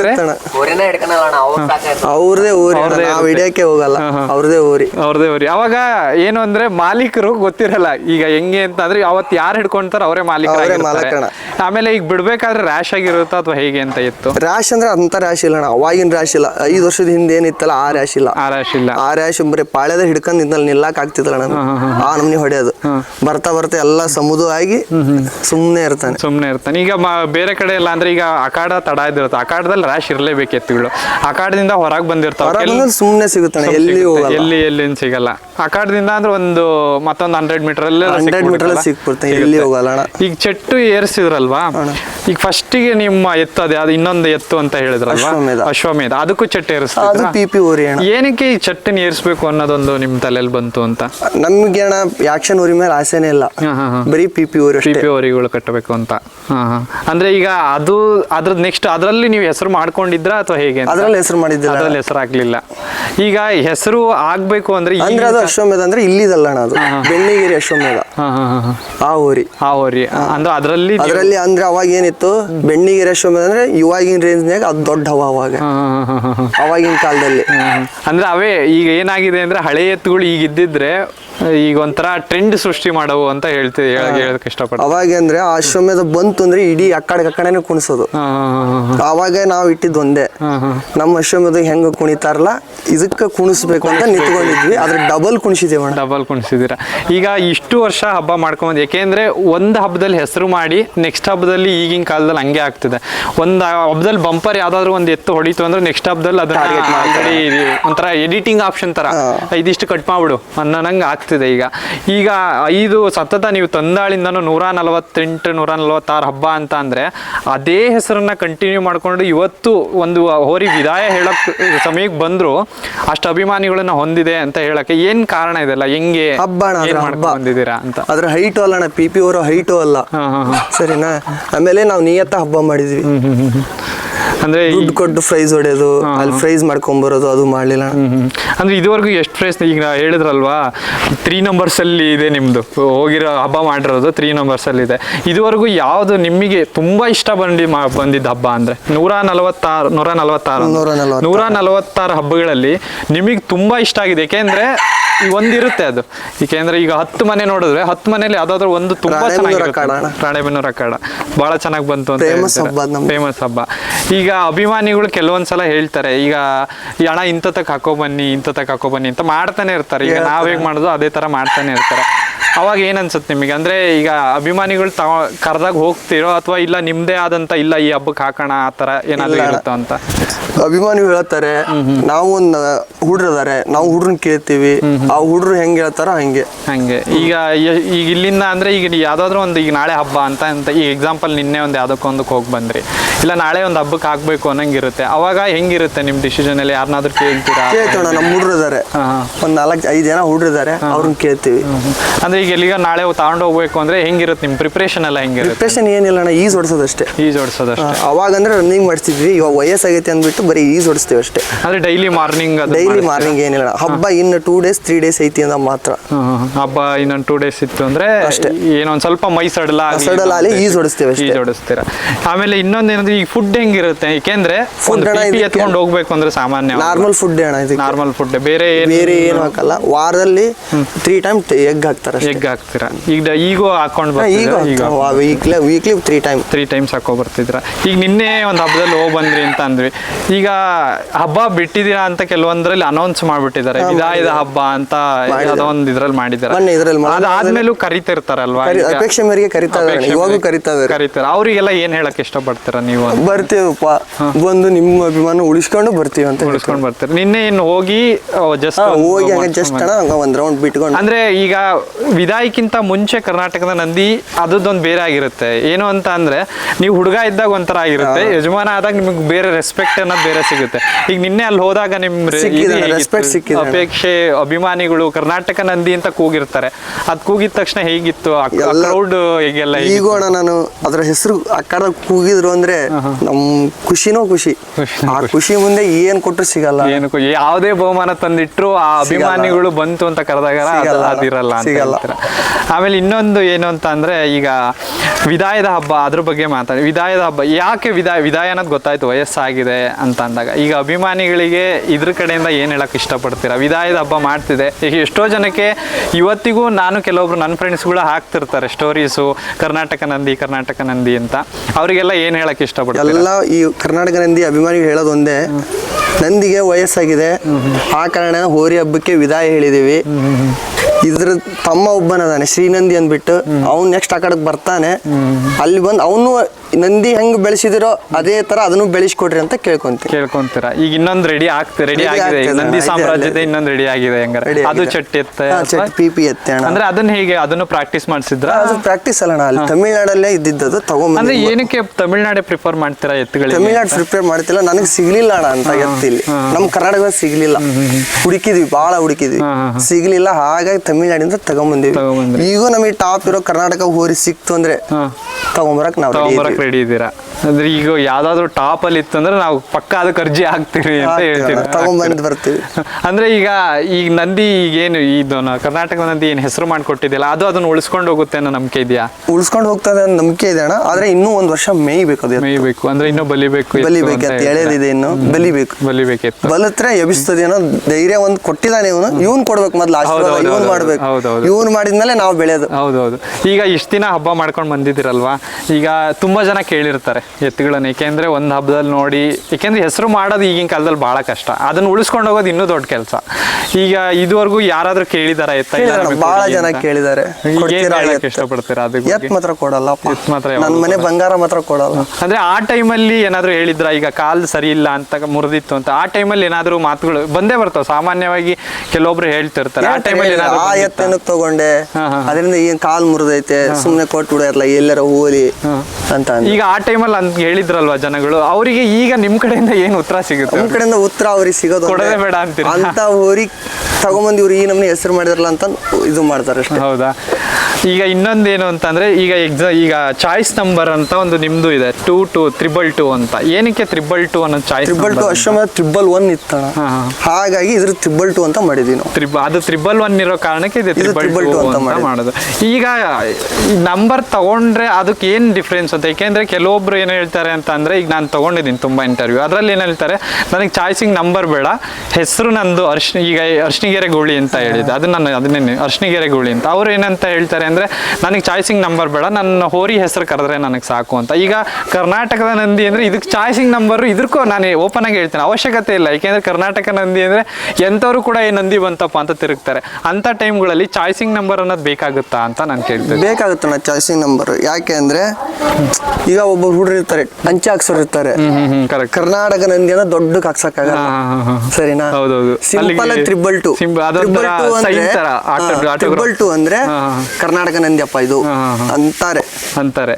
[SPEAKER 4] ಅವ್ರು ಸಾಕಾಯ್ತು
[SPEAKER 2] ಅವ್ರದೇ ಊರಿ
[SPEAKER 1] ಅವ್ರ್ದೇ
[SPEAKER 2] ನಾವು. ಹಿಡಿಯಕ್ಕೆ ಹೋಗಲ್ಲ. ಅವ್ರದೇ ಊರಿ.
[SPEAKER 1] ಅವ್ರದೇ ಅವ್ರಿ ಅವಾಗ ಏನು ಅಂದ್ರೆ ಮಾಲೀಕರು ಗೊತ್ತಿರಲ್ಲ ಈಗ ಹೆಂಗೆ ಅಂತ. ಅಂದ್ರೆ ಅವತ್ತು ಯಾರು ಹಿಡ್ಕೊಂತಾರ ಅವರೇ
[SPEAKER 2] ಮಾಲೀಕ
[SPEAKER 1] ಮಾಲೀಕರಾಗಿರ್ತಾರೆ. ಆಮೇಲೆ ಈಗ ಬಿಡ್ಬೇಕಾದ್ರೆ ರ್ಯಾಶ್ ಆಗಿರುತ್ತಾ ಅಥವಾ ಹೇಗೆ ಅಂತ ಇತ್ತು?
[SPEAKER 2] ರ್ಯಾಶ್ ಅಂದ್ರೆ ಅಂತ ರ್ಯಾಶ್ ಇಲ್ಲ ಅಣ್ಣ. ಅವಾಗಿನ ರ್ಯಾಶ್ ಇಲ್ಲ. ಐದು ವರ್ಷದ ಹಿಂದೆ ಏನಿತ್ತಲ್ಲ ಆ ರ್ಯಾಶ್ ಇಲ್ಲ.
[SPEAKER 1] ಆ ರ್ಯಾಶ್ ಇಲ್ಲ.
[SPEAKER 2] ಆ ರ್ಯಾಶ್ ಬರೀ ಪಾಳ್ಯದ ಹಿಡ್ಕೊಂಡ್ ನಿಂತಲ್ಲಿ ನಿಲ್ಲಕ್ ಆಗ್ತಿದ್ದಲ್ಲ ನಾನು ಆ ನಮ್ನಿ ಹೊಡೆಯೋದು. ಬರ್ತಾ ಬರ್ತಾ ಎಲ್ಲ ಸಮುದು ಆಗಿ ಸುಮ್ಮನೆ ಇರ್ತಾನೆ.
[SPEAKER 1] ಸುಮ್ಮನೆ ಇರ್ತಾನೆ. ಈಗ ಬೇರೆ ಕಡೆ ಎಲ್ಲ ಅಂದ್ರೆ ಈಗ ಅಕಾಡ ತಡ ಇದಿರುತ್ತೆ ಅಕಾಡದಲ್ಲಿ ರ್ಯಾಶ್ ಇರಲೇಬೇಕು ಎತ್ತುಗಳು ಅಕಾಡದಿಂದ ಹೊರಗೆ ಬಂದಿರ್ತಾವೆ
[SPEAKER 2] ಸುಮ್ಮನೆ ಸಿಗುತ್ತಾನೆ ಎಲ್ಲಿ
[SPEAKER 1] ಎಲ್ಲಿ ಎಲ್ಲಿ ಸಿಗಲ್ಲ. ಅಕಾಡದಿಂದ ಅಂದ್ರೆ ಒಂದು ಮತ್ತೊಂದು ಹಂಡ್ರೆಡ್ ಮೀಟರ್ ಅಲ್ಲಿ
[SPEAKER 2] ಹಂಡ್ರೆಡ್ ಮೀಟರ್ ಅಲ್ಲಿ ಸಿಕ್ಬಿಡುತ್ತೆ, ಎಲ್ಲಿ ಹೋಗಲ್ಲ ಅಣ್ಣ.
[SPEAKER 1] ಈಗ ಚೆಟ್ಟು ಏರ್ಸಿದ್ರಲ್ವಾ? ಈಗ ಫಸ್ಟಿಗೆ ನಿಮ್ಮ ಎತ್ತು ಅದೇ ಅದು ಇನ್ನೊಂದು ಎತ್ತು ಅಂತ ಹೇಳಿದ್ರಲ್ವಾ?
[SPEAKER 2] ಅಶ್ವಮೇಧ.
[SPEAKER 1] ಅಶ್ವಮೇಧ. ಅದಕ್ಕೂ ಚೆಟ್ಟು
[SPEAKER 2] ಅದು
[SPEAKER 1] ಪಿಪಿ
[SPEAKER 2] ಪಿ ಪಿ ಓರಿ ಅಣ್ಣ.
[SPEAKER 1] ಏನಕ್ಕೆ ಈ ಚಟ್ಟನ್ ಏರಿಸ್ಬೇಕು ಅನ್ನೋದೊಂದು ನಿಮ್ ತಲೆಯಲ್ಲಿ ಬಂತು ಅಂತ?
[SPEAKER 2] ನಮ್ಗೆ ಅಣ್ಣ ಆಕ್ಷನ್ ಊರಿ ಮೇಲೆ ಆಸೆನೇ ಇಲ್ಲ.
[SPEAKER 1] ಹಾ, ಹಾ, ಹಾ.
[SPEAKER 2] ಬರೀ ಪಿ ಪಿ ಊರಿ ಅಷ್ಟೇ.
[SPEAKER 1] ಅವರಿಗಳು ಕಟ್ಟಬೇಕು ಅಂತ. ಅಂದ್ರೆ ಈಗ ಅದು ಅದ್ರದ್ದು ನೆಕ್ಸ್ಟ್ ಅದರಲ್ಲಿ ನೀವು ಹೆಸರು ಮಾಡ್ಕೊಂಡಿದ್ರ ಅಥವಾ ಹೇಗೆ
[SPEAKER 2] ಅದರಲ್ಲಿ ಹೆಸರು ಮಾಡಿದ್ದಿಲ್ಲ.
[SPEAKER 1] ಅದ್ರಲ್ಲಿ ಹೆಸರು ಆಗ್ಲಿಲ್ಲ ಈಗ ಹೆಸರು ಆಗ್ಬೇಕು ಅಂದ್ರೆ
[SPEAKER 2] ಅಂದ್ರೆ ಅದು ಅಶ್ವಮೇಧ ಅಂದ್ರೆ ಇಲ್ಲಿದಲ್ಲ ಅದು. ಬೆಣ್ಣಿಗಿರಿ ಅಶ್ವಮೇಧ. ಆ ಊರಿ.
[SPEAKER 1] ಆ ಹೋರಿ ಅಂದ್ರೆ ಅದರಲ್ಲಿ
[SPEAKER 2] ಅದರಲ್ಲಿ ಅಂದ್ರೆ ಅವಾಗ ಏನಿತ್ತು? ಬೆಣ್ಣಿಗಿರಿ ಅಶ್ವಮೇಧ ಅಂದ್ರೆ ಇವಾಗಿನ ರೇಂಜ್ನಾಗ ಅದು ದೊಡ್ಡ ಹವ ಅವಾಗ. ಅವಾಗಿನ ಕಾಲದಲ್ಲಿ.
[SPEAKER 1] ಅಂದ್ರೆ ಅವೇ ಈಗ ಏನಾಗಿದೆ ಅಂದ್ರೆ ಹಳೆ ಎತ್ತುಗಳು ಈಗ ಇದ್ದಿದ್ರೆ ಈಗ ಒಂಥರ ಟ್ರೆಂಡ್ ಸೃಷ್ಟಿ ಮಾಡವು ಅಂತ ಹೇಳ್ತೀವಿ ಹೇಳಕ್ ಇಷ್ಟಪಡ್ತೀನಿ.
[SPEAKER 2] ಅವಾಗ ಅಂದ್ರೆ ಆ ಅಶ್ವಮೇಧ ಬಂತು ಅಂದ್ರೆ ಇಡೀ ಅಕ್ಕಡೆ ಕಕ್ಕಡೆನೆ ಕುಣಿಸೋದು. ಅವಾಗ ನಾವು ಇಟ್ಟಿದ್ದು ಒಂದೇ. ನಮ್ಮ ಅಶ್ವಮದ ಹೆಂಗ ಕುಣಿತಾರಲ್ಲ ಇದಕ್ಕೆ ಕುಣಿಸ್ಬೇಕು ಅಂತ ನಿಂತ್ಕೊಂಡಿದ್ವಿ ಆದ್ರೆ ಡಬಲ್ ಕುಣಿಸಿದೇವಣ್ಣ
[SPEAKER 1] ಡಬಲ್ ಕುಣಿಸಿದೀರಾ? ಈಗ ಇಷ್ಟು ವರ್ಷ ಹಬ್ಬ ಮಾಡ್ಕೊಂಬಂದು ಯಾಕೆಂದ್ರೆ ಒಂದು ಹಬ್ಬದಲ್ಲಿ ಹೆಸರು ಮಾಡಿ ನೆಕ್ಸ್ಟ್ ಹಬ್ಬದಲ್ಲಿ ಈಗಿನ ಕಾಲದಲ್ಲಿ ಹಂಗೆ ಆಗ್ತಿದೆ. ಒಂದು ಹಬ್ಬದಲ್ಲಿ ಬಂಪರ್ ಯಾವ್ದಾದ್ರು ಒಂದು ಎತ್ತು ಹೊಡಿತು ಅಂದ್ರೆ ನೆಕ್ಸ್ಟ್ ಹಬ್ಬದಲ್ಲಿ ಅದನ್ನ ಒಂಥರ ಎಡಿಟಿಂಗ್ ಆಪ್ಷನ್ ತರ. ಇದಿಷ್ಟು ಕಟ್ ಮಾಡ್ಬಿಡು ಅನ್ನೋಂಗೆ ಆಗ್ತಿದೆ ಈಗ. ಈಗ ಐದು ಸತತ ನೀವು ತಂದಾಳಿಂದನೂ ನೂರ ನಲವತ್ತೆಂಟು ನೂರ ನಲವತ್ತಾರು ಹಬ್ಬ ಅಂತ ಅಂದರೆ ಅದೇ ಹೆಸರನ್ನ ಕಂಟಿನ್ಯೂ ಮಾಡ್ಕೊಂಡು ಇವತ್ತು ಒಂದು ಹೋರಿ ವಿದಾಯ ಹೇಳಕ್ ಸಮಯಕ್ಕೆ ಬಂದ್ರು ಅಷ್ಟು ಅಭಿಮಾನಿಗಳನ್ನ ಹೊಂದಿದೆ ಅಂತ ಹೇಳಕ್ಕೆ ಏನ್ ಕಾರಣ ಇದೆಲ್ಲ? ಹೆಂಗೆ
[SPEAKER 2] ಹಬ್ಬ
[SPEAKER 1] ಬಂದಿದ್ದೀರಾ ಅಂತ?
[SPEAKER 2] ಅದ್ರ ಹೈಟು ಅಲ್ಲಣ್ಣ ಪಿ ಪಿ ಅವರ ಹೈಟು ಅಲ್ಲ. ಸರಿನಾ? ಆಮೇಲೆ ನಾವು ನಿಯತ್ತ ಹಬ್ಬ ಮಾಡಿದ್ವಿ.
[SPEAKER 1] ಅಂದ್ರೆ
[SPEAKER 2] ದುಡ್ಡು ಕೊಟ್ಟು ಫ್ರೈಸ್ ಹೊಡೆಯೋದು ಅಲ್ಲಿ ಫ್ರೈಸ್ ಮಾಡ್ಕೊಂಬರೋದು ಅದು ಮಾಡ್ಲಿಲ್ಲ.
[SPEAKER 1] ಅಂದ್ರೆ ಇದುವರೆಗೂ ಎಷ್ಟು ಪ್ರೈಸ್ ಈಗ ಹೇಳಿದ್ರಲ್ವಾ ತ್ರೀ ನಂಬರ್ಸ್ ಅಲ್ಲಿ ಇದೆ ನಿಮ್ದು. ಹೋಗಿರೋ ಹಬ್ಬ ಮಾಡಿರೋದು ತ್ರೀ ನಂಬರ್ಸ್ ಅಲ್ಲಿ ಇದೆ. ಇದುವರೆಗೂ ಯಾವ್ದು ನಿಮಗೆ ತುಂಬಾ ಇಷ್ಟ ಬಂದಿ ಬಂದಿದ್ದ ಹಬ್ಬ ಅಂದ್ರೆ? ನೂರ ನಲವತ್ತಾರು ನೂರ ನಲವತ್ತಾರು
[SPEAKER 2] ನೂರ ನಲವತ್ತಾರು.
[SPEAKER 1] ಹಬ್ಬಗಳಲ್ಲಿ ನಿಮಗೆ ತುಂಬಾ ಇಷ್ಟ ಆಗಿದೆ. ಯಾಕೆಂದ್ರೆ ಒಂದಿರುತ್ತೆ ಅದು. ಏಕೆಂದ್ರೆ ಈಗ ಹತ್ತು ಮನೆ ನೋಡಿದ್ರೆ ಹತ್ತು ಮನೇಲಿ ಯಾವ್ದಾದ್ರು ಒಂದು ತುಂಬಾ
[SPEAKER 2] ಚೆನ್ನಾಗಿ
[SPEAKER 1] ಚೆನ್ನಾಗಿರುತ್ತೆ. ರಾಣೆಬೆನ್ನೂರ ಅಣ್ಣ. ಬಹಳ ಚೆನ್ನಾಗಿ ಬಂತು ಅಂತ ಫೇಮಸ್ ಹಬ್ಬ. ಈಗ ಅಭಿಮಾನಿಗಳು ಕೆಲವೊಂದ್ಸಲ ಹೇಳ್ತಾರೆ ಈಗ ಈ ಹಣ ಇಂಥತಕ್ಕೆ ಹಾಕೋ ಬನ್ನಿ ಇಂಥತಕ್ಕೆ ಹಾಕೋ ಬನ್ನಿ ಅಂತ ಮಾಡ್ತಾನೆ ಇರ್ತಾರೆ ಈಗ. ನಾವ್ ಹೇಗ್ ಮಾಡೋದು ಅದೇ ತರ ಮಾಡ್ತಾನೆ ಇರ್ತಾರೆ ಅವಾಗ ಏನ್ ಅನ್ಸುತ್ತೆ ನಿಮಗೆ? ಅಂದ್ರೆ ಈಗ ಅಭಿಮಾನಿಗಳು ತಾವ ಕರೆದಾಗ ಹೋಗ್ತಿರೋ ಅಥವಾ ಇಲ್ಲ ನಿಮ್ದೇ ಆದಂತ ಇಲ್ಲ ಈ ಹಬ್ಬಕ್ಕೆ ಹಾಕೋಣ ಆ ತರ ಏನಾದ್ರು ಇರುತ್ತ ಅಂತ?
[SPEAKER 2] ಅಭಿಮಾನಿಗಳು ಹೇಳ್ತಾರೆ ನಾವು ಒಂದು ಹುಡ್ರದಾರೆ ನಾವು ಹುಡ್ರನ್ನ ಕೇಳ್ತೀವಿ ಆ ಹುಡ್ರು ಹೆಂಗೆ ಹೇಳ್ತಾರ ಹಂಗೆ.
[SPEAKER 1] ಹಂಗೆ. ಈಗ ಈಗ ಇಲ್ಲಿಂದ ಅಂದ್ರೆ ಈಗ ಯಾವ್ದಾದ್ರು ಒಂದು ಈಗ ನಾಳೆ ಹಬ್ಬ ಅಂತ ಅಂತ ಈ ಎಕ್ಸಾಂಪಲ್ ನಿನ್ನೆ ಒಂದು ಯಾವ್ದಕ್ಕೊಂದಕ್ಕೆ ಹೋಗಿ ಬಂದ್ರಿ. ಇಲ್ಲ ನಾಳೆ ಒಂದು ಹಬ್ಬಕ್ಕೆ ಹಾಕ್ಬೇಕು ಅನ್ನಂಗಿರುತ್ತೆ. ಅವಾಗ ಹೆಂಗಿರುತ್ತೆ ನಿಮ್ ಡಿಸಿಷನ್ ಅಲ್ಲಿ ಯಾರನ್ನಾದ್ರೂ ಕೇಳ್ತೀರಾ?
[SPEAKER 2] ಕೇಳ್ತೋಣ ನಮ್ಮ ಹುಡ್ರು ಇದಾರೆ.
[SPEAKER 1] ಹಾ, ಹಾ.
[SPEAKER 2] ಒಂದ್ ನಾಲ್ಕು ಐದು ಜನ ಹುಡ್ರಿದ್ದಾರೆ ಅವ್ರನ್ನ ಕೇಳ್ತೀವಿ.
[SPEAKER 1] ಅಂದ್ರೆ ಈಗ ಎಲ್ಲಿಗ ನಾಳೆ ತಗೊಂಡು ಹೋಗ್ಬೇಕು ಅಂದ್ರೆ ಹೆಂಗಿರುತ್ತೆ ನಿಮ್ ಪ್ರಿಪ್ರೇಷನ್ ಎಲ್ಲ ಹೆಂಗಿರುತ್ತೆ?
[SPEAKER 2] ಪ್ರಿಪರೇಷನ್ ಏನಿಲ್ಲ ಅಣ್ಣ ಈಜ್ ಹೊಡ್ಸೋದಷ್ಟೇ.
[SPEAKER 1] ಈಜ್ ಓಡಿಸೋದಷ್ಟೇ
[SPEAKER 2] ಅವಾಗ ಅಂದ್ರೆ ರನ್ನಿಂಗ್ ಮಾಡ್ತಿದ್ವಿ ಇವಾಗ ವಯಸ್ಸಾಗೈತೆ ಅಂದ್ಬಿಟ್ಟು ಬರೀ ಈಜ್ ಹೊಡಿಸ್ತೀವಿ ಅಷ್ಟೇ.
[SPEAKER 1] ಅಂದ್ರೆ ಡೈಲಿ ಮಾರ್ನಿಂಗ್
[SPEAKER 2] ಡೈಲಿ ಮಾರ್ನಿಂಗ್ ಏನಿಲ್ಲ. ಹಬ್ಬ ಇನ್ನು ಟೂ ಡೇಸ್ ತ್ರೀ ಡೇಸ್ ಐತಿ ಅಂದ ಮಾತ್ರ.
[SPEAKER 1] ಹಬ್ಬ ಇನ್ನೊಂದು ಟೂ ಡೇಸ್ ಇತ್ತು ಅಂದ್ರೆ
[SPEAKER 2] ಅಷ್ಟೇ.
[SPEAKER 1] ಏನೋ ಒಂದ್ ಸ್ವಲ್ಪ ಮೈ ಸಡಲ
[SPEAKER 2] ಸಡಲ
[SPEAKER 1] ಅಲ್ಲಿ
[SPEAKER 2] ಈಜ್ ಹೊಡಿಸ್ತೀವಿ ಅಷ್ಟೇ.
[SPEAKER 1] ಈಜ್ ಹೊಡಿಸ್ತೀರ? ಆಮೇಲೆ ಇನ್ನೊಂದೇನಂದ್ರೆ ಈ ಫುಡ್ ಹೆಂಗಿರುತ್ತೆ? ಏಕೆಂದ್ರೆ
[SPEAKER 2] ಫುಡ್
[SPEAKER 1] ಎತ್ಕೊಂಡು ಹೋಗ್ಬೇಕು ಅಂದ್ರೆ ಸಾಮಾನ್ಯ
[SPEAKER 2] ನಾರ್ಮಲ್ ಫುಡ್ ಅಣ್ಣ
[SPEAKER 1] ನಾರ್ಮಲ್ ಫುಡ್ ಬೇರೆ
[SPEAKER 2] ಬೇರೆ ಏನು ಹಾಕಲ್ಲ. ವಾರದಲ್ಲಿ ತ್ರೀ ಟೈಮ್ ಎಗ್ ಹಾಕ್ತಾರೆ
[SPEAKER 1] ಎಗ್ ಹಾಕ್ತೀರಾ ಈಗ ಈಗೂ ಹಾಕೊಂಡು
[SPEAKER 2] weekly weekly three time
[SPEAKER 1] three times ಹಾಕೋ ಬರ್ತಿದ್ರ? ಈಗ ನಿನ್ನೆ ಒಂದು ಹಬ್ಬದಲ್ಲಿ ಹೋಗಿ ಬಂದ್ರಿ ಅಂತ ಅಂದ್ವಿ. ಈಗ ಹಬ್ಬ ಬಿಟ್ಟಿದ್ದೀರಾ ಅಂತ ಕೆಲವೊಂದ್ರಲ್ಲಿ ಅನೌನ್ಸ್ ಮಾಡ್ಬಿಟ್ಟಿದ್ದಾರೆ.
[SPEAKER 2] ಹಾ,
[SPEAKER 1] ಹಬ್ಬ ಅಂತ ಅದೊಂದು ಇದ್ರಲ್ಲಿ ಮಾಡಿದ್ದಾರೆ. ಅದಾದ್ಮೇಲೂ ಕರಿತಿರ್ತಾರಲ್ವಾ?
[SPEAKER 2] ಅಪೇಕ್ಷೆ ಮೇರೆಗೆ ಕರಿತಾ. ಇವಾಗೂ
[SPEAKER 1] ಮೇರೆಗೆ
[SPEAKER 2] ಕರಿತಾ ಇದಾರೆ.
[SPEAKER 1] ಕರಿತಾರೆ. ಅವರಿಗೆಲ್ಲ ಏನ್ ಹೇಳಕ್ ಇಷ್ಟಪಡ್ತೀರಾ ನೀವು ಅಂತ?
[SPEAKER 2] ಬರ್ತೀವಪ್ಪ. ಬಂದು ನಿಮ್ಮ ಅಭಿಮಾನ ಉಳಿಸ್ಕೊಂಡು ಬರ್ತೀವಿ ಅಂತ
[SPEAKER 1] ಉಳಿಸ್ಕೊಂಡ್ ಬರ್ತಾರೆ? ನಿನ್ನೆ ಏನು ಹೋಗಿ ಜಸ್ಟ್
[SPEAKER 2] ಹೋಗಿ ಜಸ್ಟ್ ಒಂದ್ ರೌಂಡ್ ಬಿಟ್ಕೊಂಡು.
[SPEAKER 1] ಅಂದ್ರೆ ಈಗ ವಿದಾಯಕ್ಕಿಂತ ಮುಂಚೆ ಕರ್ನಾಟಕದ ನಂದಿ ಅದೊಂದು ಬೇರೆ ಆಗಿರುತ್ತೆ. ಏನು ಅಂತ ಅಂದ್ರೆ ನೀವು ಹುಡುಗ ಇದ್ದಾಗ ಒಂಥರ ಆಗಿರುತ್ತೆ ಯಜಮಾನ ಆದಾಗ ನಿಮ್ಗೆ ಬೇರೆ ರೆಸ್ಪೆಕ್ಟ್ ಅನ್ನೋದು ಬೇರೆ ಸಿಗುತ್ತೆ. ಈಗ ನಿನ್ನೆ ಅಲ್ಲಿ ಹೋದಾಗ ನಿಮ್. ಅಪೇಕ್ಷೆ ಅಭಿಮಾನಿಗಳು ಕರ್ನಾಟಕ ನಂದಿ ಅಂತ ಕೂಗಿರ್ತಾರೆ. ಅದ್ ಕೂಗಿದ ತಕ್ಷಣ ಹೇಗಿತ್ತು? ಕ್ರೌಡ್ ಹೇಗೆಲ್ಲ
[SPEAKER 2] ಈಗ ನಾನು ಅದ್ರ ಹೆಸರು ಆ ಕಡೆ ಕೂಗಿದ್ರು ಅಂದ್ರೆ ನಮ್ ಖುಷಿನೋ ಖುಷಿ. ಆ
[SPEAKER 1] ಖುಷಿ.
[SPEAKER 2] ಮುಂದೆ ಏನ್ ಕೊಟ್ಟರು ಸಿಗಲ್ಲ.
[SPEAKER 1] ಏನು ಯಾವುದೇ ಬಹುಮಾನ ತಂದಿಟ್ರು ಆ ಅಭಿಮಾನಿಗಳು ಬಂತು ಅಂತ ಕರೆದಾಗ ಅದು- ಅದಿರಲ್ಲ ಅಂತ
[SPEAKER 2] ಸಿಗಲ್ಲ.
[SPEAKER 1] ಆಮೇಲೆ ಇನ್ನೊಂದು ಏನು ಅಂತ ಅಂದ್ರೆ ಈಗ ವಿದಾಯದ ಹಬ್ಬ ಅದ್ರ ಬಗ್ಗೆ ಮಾತಾಡಿ. ವಿದಾಯದ ಹಬ್ಬ ಯಾಕೆ ವಿದಾಯ ವಿದಾಯ ಅನ್ನೋದು ಗೊತ್ತಾಯ್ತು, ವಯಸ್ಸಾಗಿದೆ ಅಂತ ಅಂದಾಗ. ಈಗ ಅಭಿಮಾನಿಗಳಿಗೆ ಇದ್ರ ಕಡೆಯಿಂದ ಏನು ಹೇಳಕ್ ಇಷ್ಟಪಡ್ತೀರಾ? ವಿದಾಯದ ಹಬ್ಬ ಮಾಡ್ತಿದೆ. ಈಗ ಎಷ್ಟೋ ಜನಕ್ಕೆ ಇವತ್ತಿಗೂ ನಾನು ಕೆಲವೊಬ್ರು ನನ್ನ ಫ್ರೆಂಡ್ಸ್ಗಳು ಹಾಕ್ತಿರ್ತಾರೆ ಸ್ಟೋರೀಸು ಕರ್ನಾಟಕ ನಂದಿ ಕರ್ನಾಟಕ ನಂದಿ ಅಂತ. ಅವರಿಗೆಲ್ಲ ಏನು ಹೇಳಕ್ ಇಷ್ಟಪಡ್ತಾರೆ?
[SPEAKER 2] ಎಲ್ಲ ಈ ಕರ್ನಾಟಕ ನಂದಿ ಅಭಿಮಾನಿಗಳು ಹೇಳೋದು ಒಂದೇ. ನಂದಿಗೆ ವಯಸ್ಸಾಗಿದೆ. ಆ ಕಾರಣ ಹೋರಿ ಹಬ್ಬಕ್ಕೆ ವಿದಾಯ ಹೇಳಿದೀವಿ ಇದ್ರ ತಮ್ಮ ಒಬ್ಬನದಾನೆ ಶ್ರೀನಂದಿ ಅಂದ್ಬಿಟ್ಟು ಅವ್ನು ನೆಕ್ಸ್ಟ್ ಆ ಕಡೆಗೆ ಬರ್ತಾನೆ. ಅಲ್ಲಿ ಬಂದು ಅವನು ನಂದಿ ಹೆಂಗ್ ಬೆಳೆಸಿದಿರೋ ಅದೇ ತರ ಅದನ್ನು ಬೆಳೆಸ್ಕೊಡ್ರಿ ಅಂತ ಕೇಳ್ಕೊಂತೀನಿ
[SPEAKER 1] ಕೇಳ್ಕೊಂತೀರಾ? ಈಗ ಇನ್ನೊಂದು ರೆಡಿ ಆಗ್ತದೆ ರೆಡಿ ಆಗಿದೆ. ಈಗ ನಂದಿ ಸಾಮ್ರಾಜ್ಯದ. ಇನ್ನೊಂದು ರೆಡಿ ಆಗಿದೆ ಹಂಗಾರೆ.
[SPEAKER 2] Ready
[SPEAKER 1] ಅದು
[SPEAKER 2] ಆಗಿದೆ.
[SPEAKER 1] ಚಟ್ಟಿ ಎತ್ತೆ
[SPEAKER 2] ಹಾ,
[SPEAKER 1] ಅಥವಾ-
[SPEAKER 2] ಚಟ್ ಪಿ ಎತ್ತೆ ಅಣ್ಣ.
[SPEAKER 1] ಅಂದ್ರೆ ಅದನ್ನ ಹೇಗೆ ಅದನ್ನು ಪ್ರಾಕ್ಟೀಸ್ ಮಾಡಿಸಿದ್ರ?
[SPEAKER 2] ಅದು ಪ್ರಾಕ್ಟೀಸ್ ಅಲ್ಲ ಅಣ್ಣ. ಅಲ್ಲಿ ತಮಿಳ್ನಾಡಲ್ಲೇ ಇದ್ದಿದ್ದದು
[SPEAKER 1] ಅಂದ್ರೆ
[SPEAKER 2] ತಗೊಂಬಂದು
[SPEAKER 1] ಏನಕ್ಕೆ ತಮಿಳ್ನಾಡೆ ಪ್ರಿಫರ್ ಮಾಡ್ತೀರಾ ಎತ್ತುಗಳಿಗೆ?
[SPEAKER 2] ತಮಿಳ್ನಾಡು ಪ್ರಿಪೇರ್ ಮಾಡ್ತಿಲ್ಲ. ನನಗೆ ಸಿಗ್ಲಿಲ್ಲ ಅಣ್ಣ ಅಂತ ಎತ್ತಿಲ್ಲಿ. ನಮ್ಮ ಕರ್ನಾಟಕದ ಸಿಗ್ಲಿಲ್ಲ. ಹುಡುಕಿದ್ವಿ ಬಹಳ ಹುಡುಕಿದ್ವಿ. ಸಿಗ್ಲಿಲ್ಲ ಹಾಗಾಗಿ ತಮಿಳ್ನಾಡಿಂದ ತಗೊಂಬಂದಿವಿ.
[SPEAKER 1] ತಗೊಂಬಂದ್ರಿ.
[SPEAKER 2] ಈಗೂ ನಮಗೆ ಟಾಪ್ ಇರೋ ಕರ್ನಾಟಕ ಹೋರಿ ಸಿಕ್ತು ಅಂದ್ರೆ
[SPEAKER 1] ಹಾ.
[SPEAKER 2] ತಗೊಂಬರಕ್ ನಾವು
[SPEAKER 1] ತಗೊಂಬರಕ್ ರೆಡಿ ಇದ್ದೀರಾ ಅಂದ್ರೆ ಈಗ ಯಾವ್ದಾದ್ರು ಟಾಪ್ ಅಲ್ಲಿ ಇತ್ತಂದ್ರೆ ನಾವು ಪಕ್ಕ ಅದಕ್ಕೆ ಅರ್ಜಿ ಹಾಕ್ತೀವಿ ಅಂತ ಹೇಳ್ತೀವಿ
[SPEAKER 2] ಬರ್ತೀವಿ.
[SPEAKER 1] ಅಂದ್ರೆ ಈಗ ಈಗ ನಂದಿ ಏನು ಇದು ಕರ್ನಾಟಕ ನಂದಿ ಏನು ಹೆಸರು ಮಾಡಿಕೊಟ್ಟಿದ್ದಿಲ್ಲ ಅದು ಅದನ್ನ ಉಳಿಸ್ಕೊಂಡು ಹೋಗುತ್ತೆ ಅನ್ನೋ ನಂಬಿಕೆ ಇದೆಯಾ?
[SPEAKER 2] ಉಳಿಸ್ಕೊಂಡು ಹೋಗ್ತದೆ ಅನ್ನೋ ನಂಬಿಕೆ ಇದೆ ಅಣ್ಣ ಆದ್ರೆ ಇನ್ನೂ ಒಂದ್ ವರ್ಷ ಮೇಯ್ಬೇಕು ಅದು.
[SPEAKER 1] ಮೇಯ್ಬೇಕು ಅಂದ್ರೆ ಇನ್ನೂ ಬಲಿಬೇಕು
[SPEAKER 2] ಬಲಿಬೇಕು. ಎಳೆದಿದೆ ಇನ್ನು ಬಲಿಬೇಕು.
[SPEAKER 1] ಬಲಿಬೇಕಿತ್ತು
[SPEAKER 2] ಬಲತ್ರ ಎಬಿಸ್ತದೆ ಅನ್ನೋ ಧೈರ್ಯ ಒಂದ್ ಕೊಟ್ಟಿದ್ದಾನೆ ಇವನು ಇವನ್ ಕೊಡ್ಬೇಕು ಮೊದ್ಲು ಆಶೀರ್ವಾದ ಇವನ್ ಮಾಡ್ಬೇಕು. ಇವನ್ ಮಾಡಿದ್ಮೇಲೆ ನಾವು ಬೆಳೆಯೋದು.
[SPEAKER 1] ಹೌದೌದು ಈಗ ಇಷ್ಟು ದಿನ ಹಬ್ಬ ಮಾಡ್ಕೊಂಡು ಬಂದಿದ್ದೀರಲ್ವಾ? ಈಗ ತುಂಬಾ ಜನ ಕೇಳಿರ್ತಾರೆ ಎತ್ತುಗಳನ್ನು. ಏಕೆಂದ್ರೆ ಒಂದು ಹಬ್ಬದಲ್ಲಿ ನೋಡಿ ಏಕೆಂದ್ರೆ ಹೆಸರು ಮಾಡೋದು ಈಗಿನ ಕಾಲದಲ್ಲಿ ಬಹಳ ಕಷ್ಟ. ಅದನ್ನ ಉಳಿಸ್ಕೊಂಡು ಹೋಗೋದು ಇನ್ನೂ ದೊಡ್ಡ ಕೆಲಸ. ಈಗ ಇದುವರೆಗೂ ಯಾರಾದ್ರೂ ಕೇಳಿದಾರ ಎತ್ತ
[SPEAKER 2] ಬಹಳ ಜನ
[SPEAKER 1] ಕೇಳಿದಾರೆ.
[SPEAKER 2] ಕೇಳಿದ್ದಾರೆ
[SPEAKER 1] ಇಷ್ಟಪಡ್ತೀರಾ
[SPEAKER 2] ಎತ್ ಮಾತ್ರ ಕೊಡಲ್ಲ
[SPEAKER 1] ಎತ್ ಮಾತ್ರ
[SPEAKER 2] ನನ್ನ ಮನೆ ಬಂಗಾರ ಮಾತ್ರ ಕೊಡಲ್ಲ.
[SPEAKER 1] ಅಂದ್ರೆ ಆ ಟೈಮಲ್ಲಿ ಏನಾದ್ರು ಹೇಳಿದ್ರ ಈಗ ಕಾಲ್ ಸರಿ ಇಲ್ಲ ಅಂತ ಮುರಿದಿತ್ತು ಅಂತ ಆ ಟೈಮಲ್ಲಿ ಏನಾದ್ರು ಮಾತುಗಳು ಬಂದೇ ಬರ್ತಾವ. ಸಾಮಾನ್ಯವಾಗಿ ಕೆಲವೊಬ್ರು ಹೇಳ್ತಿರ್ತಾರೆ. ಆ ಟೈಮಲ್ಲಿ
[SPEAKER 2] ಆ ಎತ್ತನಕ್ಕೆ ತಗೊಂಡೆ. ಅದರಿಂದ ಏನ್ ಕಾಲ್ ಮುರಿದೈತೆ. ಸುಮ್ನೆ ಕೊಟ್ಟು ಬಿಡಲ್ಲ ಎಲ್ಲರ ಹೋಲಿ ಅಂತ.
[SPEAKER 1] ಈಗ ಆ ಟೈಮಲ್ಲಿ ಅಂತ ಹೇಳಿದ್ರಲ್ವಾ ಜನಗಳು ಅವರಿಗೆ ಈಗ ನಿಮ್ ಕಡೆಯಿಂದ ಏನು ಉತ್ತರ ಸಿಗುತ್ತೆ?
[SPEAKER 2] ನಮ್ ಕಡೆಯಿಂದ ಉತ್ತರ ಅವ್ರಿಗೆ ಸಿಗೋದು.
[SPEAKER 1] ಕೊಡೋದೇ ಬೇಡ ಅಂತೀರಿ?
[SPEAKER 2] ಅಂತ ಊರಿಗೆ ತಗೊಂಬಂದು ಇವ್ರು ಈ ನಮ್ಮನ್ನ ಹೆಸರು ಮಾಡಿದ್ರಲ್ಲ ಅಂತ ಇದು ಮಾಡ್ತಾರೆ ಅಷ್ಟೇ.
[SPEAKER 1] ಹೌದಾ? ಈಗ ಇನ್ನೊಂದೇನು ಅಂತಂದ್ರೆ ಈಗ ಎಕ್ಸಾ ಈಗ ಚಾಯ್ಸ್ ನಂಬರ್ ಅಂತ ಒಂದು ನಿಮ್ದು ಇದೆ ಟೂ ಟು ತ್ರಿಬಲ್ ಟು ಅಂತ. ಏನಕ್ಕೆ ತ್ರಿಬಲ್ ಟು ಅನ್ನೋ ಚಾಯ್ಸ್
[SPEAKER 2] ತ್ರಿಬಲ್ ಟು ಅಷ್ಟೊಮ್ಮೆ ತ್ರಿಬಲ್ ಒನ್ ಇತ್ತಣ. ಹಾಗಾಗಿ ಇದ್ರ ತ್ರಿಬಲ್ ಟು ಅಂತ ಮಾಡಿದ್ವಿ ನಾವು.
[SPEAKER 1] ತ್ರಿಬ ಅದು ತ್ರಿಬಲ್ ಒನ್ ಇರೋ ಕಾರಣಕ್ಕೆ ಇದು ತ್ರಿಬಲ್ ಟು
[SPEAKER 2] ಅಂತ
[SPEAKER 1] ಮಾಡೋದು. ಈಗ ನಂಬರ್ ತಗೊಂಡ್ರೆ ಅದಕ್ಕೆ ಏನು ಡಿಫ್ರೆನ್ಸ್ ಅಂತ? ಏಕೆಂದ್ರೆ ಕೆಲವೊಬ್ರು ಏನು ಹೇಳ್ತಾರೆ ಅಂತ ಅಂದರೆ ಈಗ ನಾನು ತಗೊಂಡಿದ್ದೀನಿ ತುಂಬಾ ಇಂಟರ್ವ್ಯೂ ಅದರಲ್ಲಿ ಏನು ಹೇಳ್ತಾರೆ, ನನಗೆ ಚಾಯ್ಸಿಂಗ್ ನಂಬರ್ ಬೇಡ, ಹೆಸರು ನಂದು ಅರ್ಶ್, ಈಗ ಅರ್ಶನಿಗೆರೆ ಗೂಳಿ ಅಂತ ಹೇಳಿದೆ ಅದು ನಾನು ಅದನ್ನೇ ಅರ್ಶನಿಗೆರೆ ಗೂಳಿ ಅಂತ. ಅವ್ರು ಏನಂತ ಹೇಳ್ತಾರೆ ಅಂದ್ರೆ, ನನಗೆ ಚಾಯ್ಸಿಂಗ್ ನಂಬರ್ ಬೇಡ, ನನ್ನ ಹೋರಿ ಹೆಸರು ಕರೆದ್ರೆ ನನಗೆ ಸಾಕು ಅಂತ. ಈಗ ಕರ್ನಾಟಕದ ನಂದಿ ಅಂದ್ರೆ ಇದಕ್ಕೆ ಚಾಯ್ಸಿಂಗ್ ನಂಬರ್ ಇದಕ್ಕೂ ನಾನು ಓಪನ್ ಆಗಿ ಹೇಳ್ತೇನೆ. ಅವಶ್ಯಕತೆ ಇಲ್ಲ. ಯಾಕೆಂದ್ರೆ ಕರ್ನಾಟಕ ನಂದಿ ಅಂದ್ರೆ ಎಂಥವ್ರು ಕೂಡ ಈ ನಂದಿ ಬಂತಪ್ಪ ಅಂತ ತಿರುಗ್ತಾರೆ. ಅಂತ ಟೈಮ್ಗಳಲ್ಲಿ ಚಾಯ್ಸಿಂಗ್ ನಂಬರ್ ಅನ್ನೋದು ಬೇಕಾಗುತ್ತಾ ಅಂತ ನಾನು ಕೇಳ್ತೇನೆ
[SPEAKER 2] ಬೇಕಾಗುತ್ತಣ್ಣ ಚಾಯ್ಸಿಂಗ್ ನಂಬರ್. ಯಾಕೆ ಅಂದ್ರೆ ಈಗ ಒಬ್ಬರು ಹುಡುಗರು ಇರ್ತಾರೆ ಅಂಚೆ ಹಾಕ್ಸೋರು ಇರ್ತಾರೆ. ಕರ್ನಾಟಕ ನಂದಿ ಅಂದ್ರೆ ದೊಡ್ಡ ಹಾಕ್ಸಕ್ಕಾಗಲ್ಲ. ಸರಿನಾ. Simple triple two triple two ಅಂದ್ರೆ. ಕರ್ನಾಟಕ ನಂದಿಯಪ್ಪ ಇದು. ಅಂತಾರೆ.
[SPEAKER 1] ಅಂತಾರೆ.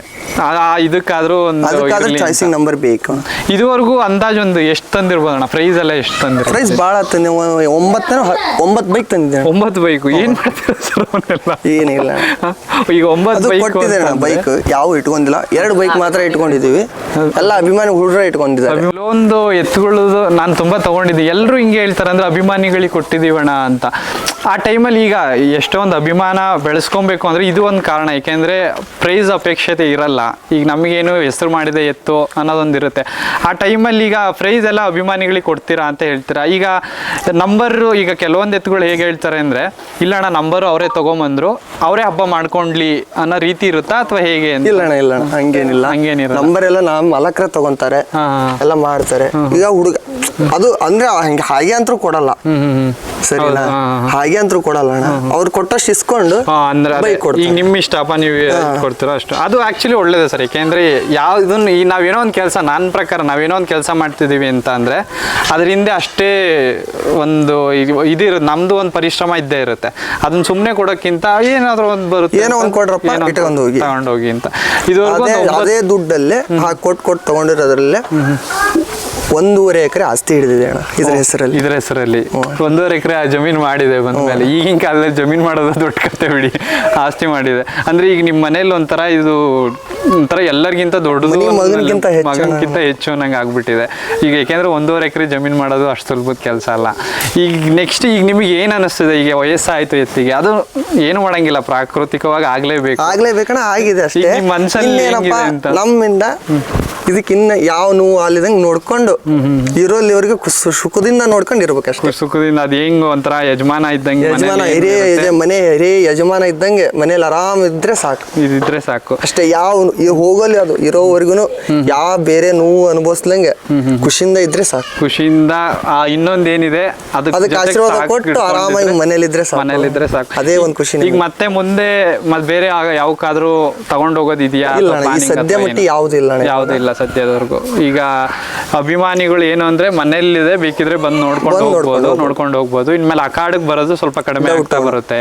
[SPEAKER 1] ಇದಕ್ಕಾದ್ರೂ ಒಂದು
[SPEAKER 2] ಅದಕ್ಕಾದ್ರೆ ಚಾಯ್ಸಿಂಗ್ ನಂಬರ್ ಬೇಕು.
[SPEAKER 1] ಇದುವರೆಗೂ ಅಂದಾಜು ಒಂದು ಎಷ್ಟು ತಂದಿರ್ಬೋದಣ್ಣ ಪ್ರೈಸ್ ಎಲ್ಲ ಎಷ್ಟು ತಂದಿರ
[SPEAKER 2] ಪ್ರೈಸ್ ಭಾಳ ತಂದೆ ಒಂಬತ್ತನ ಒಂಬತ್ತು ಬೈಕ್ ತಂದಿದ್ದೆ
[SPEAKER 1] ಒಂಬತ್ತು ಬೈಕು ಏನು ಮಾಡ್ತೀರಾ ಸರ್
[SPEAKER 2] ಏನಿಲ್ಲ.
[SPEAKER 1] ಈಗ ಒಂಬತ್ತು ಬೈಕ್
[SPEAKER 2] ಕೊಟ್ಟಿದ್ದೇನೆ ಬೈಕ್ ಯಾವ ಇಟ್ಕೊಂಡಿಲ್ಲ. ಎರಡು ಬೈಕ್ ಮಾತ್ರ ಇಟ್ಕೊಂಡಿದೀವಿ. ಎಲ್ಲ ಅಭಿಮಾನಿ ಹುಡುಗರ ಇಟ್ಕೊಂಡಿದ್ದಾರೆ.
[SPEAKER 1] ಕೆಲವೊಂದು ಎತ್ತುಗಳದು ನಾನು ತುಂಬಾ ತಗೊಂಡಿದ್ದೆ. ಎಲ್ಲರೂ ಹಿಂಗೆ ಹೇಳ್ತಾರೆ ಅಂದ್ರೆ ಅಭಿಮಾನಿಗಳಿಗೆ ಕೊಟ್ಟಿದೀವಣ ಅಂತ. ಆ ಟೈಮಲ್ಲಿ ಈಗ ಎಷ್ಟೊಂದು ಅಭಿಮಾನ ಬೆಳೆಸ್ಕೊಬೇಕು ಅಂದ್ರೆ ಇದು ಒಂದು ಕಾರಣ. ಯಾಕೆಂದ್ರೆ ಪ್ರೈಸ್ ಅಪೇಕ್ಷತೆ ಇರಲ್ಲ. ಈಗ ನಮಗೇನು ಹೆಸರು ಮಾಡಿದೆ ಎತ್ತು ಅನ್ನೋದೊಂದಿರುತ್ತೆ. ಆ ಟೈಮಲ್ಲಿ ಈಗ ಪ್ರೈಸ್ ಎಲ್ಲ ಅಭಿಮಾನಿಗಳಿಗೆ ಕೊಡ್ತೀರಾ ಅಂತ ಹೇಳ್ತೀರಾ? ಈಗ ನಂಬರು ಈಗ ಕೆಲವೊಂದು ಎತ್ತುಗಳು ಹೇಗೆ ಹೇಳ್ತಾರೆ ಅಂದ್ರೆ ಇಲ್ಲಣ್ಣ ನಂಬರು ಅವರೇ ತೊಗೊಂಬಂದರು ಅವರೇ ಹಬ್ಬ ಮಾಡ್ಕೊಂಡ್ಲಿ ಅನ್ನೋ ರೀತಿ ಇರುತ್ತಾ ಅಥವಾ ಹೇಗೆ ಅಂತ?
[SPEAKER 2] ಇಲ್ಲ ಹಂಗೇನಿಲ್ಲ.
[SPEAKER 1] ಹಂಗೇನಿಲ್ಲ
[SPEAKER 2] ನಂಬರ್ ಎಲ್ಲ ನಾ ಮಲಕ್ರ ತಗೊಂತಾರೆ. ಎಲ್ಲ ಮಾಡ್ತಾರೆ. ಈಗ ಹುಡುಗ ಅದು ಅಂದ್ರೆ ಹಂಗೆ ಹಾಗೆ ಅಂತೂ ಕೊಡಲ್ಲ.
[SPEAKER 1] ಹ್ಮ್ ಹಾಗೆ
[SPEAKER 2] ಹಾಗೆ ಅಂತೂ ಕೊಡಲ್ಲ ಅಣ್ಣ. ಅವ್ರು ಕೊಟ್ಟಷ್ಟು ಇಸ್ಕೊಂಡು
[SPEAKER 1] ಹಾ, ಅಂದ್ರೆ ಅದೇ.
[SPEAKER 2] ಬೈಕ್
[SPEAKER 1] ಈಗ
[SPEAKER 2] ಕೊಡ್ತಾರೆ
[SPEAKER 1] ನಿಮ್ಮ ಇಷ್ಟಪ್ಪ ನೀವು ಕೊಡ್ತೀರೋ ಅಷ್ಟು? ಅದು ಆಕ್ಚುಲಿ ಒಳ್ಳೇದೇ ಸರ್ ಯಾಕೆಂದ್ರೆ ಯಾವ ಇದನ್ನ ಈ ನಾವೇನೋ ಒಂದು ಕೆಲಸ ನನ್ನ ಪ್ರಕಾರ ನಾವೇನೋ ಒಂದು ಕೆಲಸ ಮಾಡ್ತಿದೀವಿ ಅಂತ ಅಂದ್ರೆ ಅದ್ರ ಹಿಂದೆ ಅಷ್ಟೇ ಒಂದು ಇದು- ಇದಿರುತ್ತೆ ನಮ್ದು ಒಂದು ಪರಿಶ್ರಮ ಇದ್ದೇ ಇರುತ್ತೆ. ಅದನ್ನ ಸುಮ್ಮನೆ ಕೊಡೋಕ್ಕಿಂತ ಏನಾದ್ರೂ ಒಂದು ಬರುತ್ತೆ
[SPEAKER 2] ಏನೋ ಒಂದ್ ಕೊಡ್ರಪ್ಪ, ಇಟ್ಕೊಂಡ್ ಹೋಗಿ.
[SPEAKER 1] ತಗೊಂಡೋಗಿ ಅಂತ. ಇದುವರೆಗೂ
[SPEAKER 2] ಅದೇ
[SPEAKER 1] ಒಂದು
[SPEAKER 2] ಅದೇ ದುಡ್ಡಲ್ಲೇ ಆ ಕೊಟ್ಟು ಕೊಟ್ಟು ತಗೊಂಡಿರೋದ್ರಲ್ಲೇ ಒಂದೂವರೆ ಎಕರೆ ಆಸ್ತಿ ಹಿಡಿದಿದೆ ಅಣ್ಣ ಇದ್ರ ಹೆಸರಲ್ಲಿ.
[SPEAKER 1] ಇದರ ಹೆಸರಲ್ಲಿ. ಒಂದೂವರೆ ಎಕರೆ ಜಮೀನ್ ಮಾಡಿದೆ ಬಂದ್ಮೇಲೆ ಈಗಿನ ಕಾಲದಲ್ಲಿ ಜಮೀನ್ ಮಾಡೋದು ದೊಡ್ಡ ಕತೆ ಬಿಡಿ. ಆಸ್ತಿ ಮಾಡಿದೆ. ಅಂದ್ರೆ ಈಗ ನಿಮ್ಮ ಮನೇಲಿ ಒಂಥರ ಇದು ಒಂಥರ ಎಲ್ಲರಿಗಿಂತ ದೊಡ್ಡದು
[SPEAKER 2] ಮಗನಿಗಿಂತ ಹೆಚ್ಚು
[SPEAKER 1] ನಂಗೆ ಆಗ್ಬಿಟ್ಟಿದೆ. ಈಗ ಯಾಕೆಂದ್ರೆ ಒಂದೂವರೆ ಎಕರೆ ಜಮೀನ್ ಮಾಡೋದು ಅಷ್ಟು ಸುಲಭದ ಕೆಲಸ ಅಲ್ಲ. ಈಗ ನೆಕ್ಸ್ಟ್ ಈಗ ನಿಮಗೆ ಏನು ಅನಿಸ್ತದೆ? ಈಗ ವಯಸ್ಸಾಯ್ತು ಎತ್ತಿಗೆ. ಅದು ಏನು ಮಾಡಂಗಿಲ್ಲ. ಪ್ರಾಕೃತಿಕವಾಗಿ ಆಗ್ಲೇಬೇಕು.
[SPEAKER 2] ಆಗ್ಲೇಬೇಕಣ್ಣ ಆಗಿದೆ ಅಷ್ಟೇ.
[SPEAKER 1] ಮನ್ಸಲ್ಲಿ?
[SPEAKER 2] ನಮ್ಮಿಂದ ಇದಕ್ಕಿನ್ನ ಯಾವ ನೋವು ಆಲಿದಂಗೆ ನೋಡ್ಕೊಂಡು ಇರೋಲ್ಲಿವರೆಗೆ ಸುಖದಿಂದ ನೋಡ್ಕೊಂಡು ಇರ್ಬೇಕಷ್ಟೇ
[SPEAKER 1] ಸುಖದಿಂದ ಅದು ಹೆಂಗ್ ಒಂಥರ ಯಜಮಾನ ಇದ್ದಂಗೆ
[SPEAKER 2] ಯಜಮಾನ ಹಿರಿಯ ಮನೆ ಹಿರಿಯ ಯಜಮಾನ ಇದ್ದಂಗೆ ಮನೇಲಿ ಆರಾಮ್ ಇದ್ರೆ ಸಾಕು.
[SPEAKER 1] ಇದಿದ್ರೆ ಸಾಕು.
[SPEAKER 2] ಅಷ್ಟೇ ಯಾವ ಹೋಗಲಿ ಅದು ಇರೋವರೆಗೂ ಯಾವ ಬೇರೆ ನೋವು ಅನುಭವಿಸ್ದಂಗೆ ಖುಷಿಯಿಂದ ಇದ್ರೆ ಸಾಕು.
[SPEAKER 1] ಖುಷಿಯಿಂದ ಇನ್ನೊಂದ್ ಏನಿದೆ ಅದಕ್ಕೆ
[SPEAKER 2] ಆಶೀರ್ವಾದ ಕೊಟ್ಟು ಆರಾಮಾಗಿ ಮನೇಲಿದ್ರೆ ಸಾಕು.
[SPEAKER 1] ಮನೇಲಿದ್ರೆ ಸಾಕು.
[SPEAKER 2] ಅದೇ ಒಂದು ಖುಷಿ
[SPEAKER 1] ಈಗ ಮತ್ತೆ ಮುಂದೆ ಮತ್ ಬೇರೆ ಯಾವಕ್ಕಾದ್ರೂ ತಗೊಂಡೋಗೋದಿದೆಯಾ
[SPEAKER 2] ಇಲ್ಲ ಸದ್ಯ ಮಟ್ಟಿ ಯಾವ್ದು ಇಲ್ಲ.
[SPEAKER 1] ಯಾವ್ದು ಇಲ್ಲ ಸದ್ಯದವರೆಗೂ. ಈಗ ಅಭಿಮಾನಿಗಳು ಏನು ಅಂದ್ರೆ ಮನೆಯಲ್ಲಿದೆ ಬೇಕಿದ್ರೆ ಬಂದು ನೋಡ್ಕೊಂಡು
[SPEAKER 2] ಬಂದ್ ನೋಡ್ಕೊಂಡು
[SPEAKER 1] ಹೋಗ್ಬೋದು. ನೋಡ್ಕೊಂಡು ಹೋಗ್ಬೋದು. ಇನ್ಮೇಲೆ ಕಾಡಿಗೆ ಬರೋದು ಸ್ವಲ್ಪ ಕಡಿಮೆ ಆಗ್ತಾ ಬರುತ್ತೆ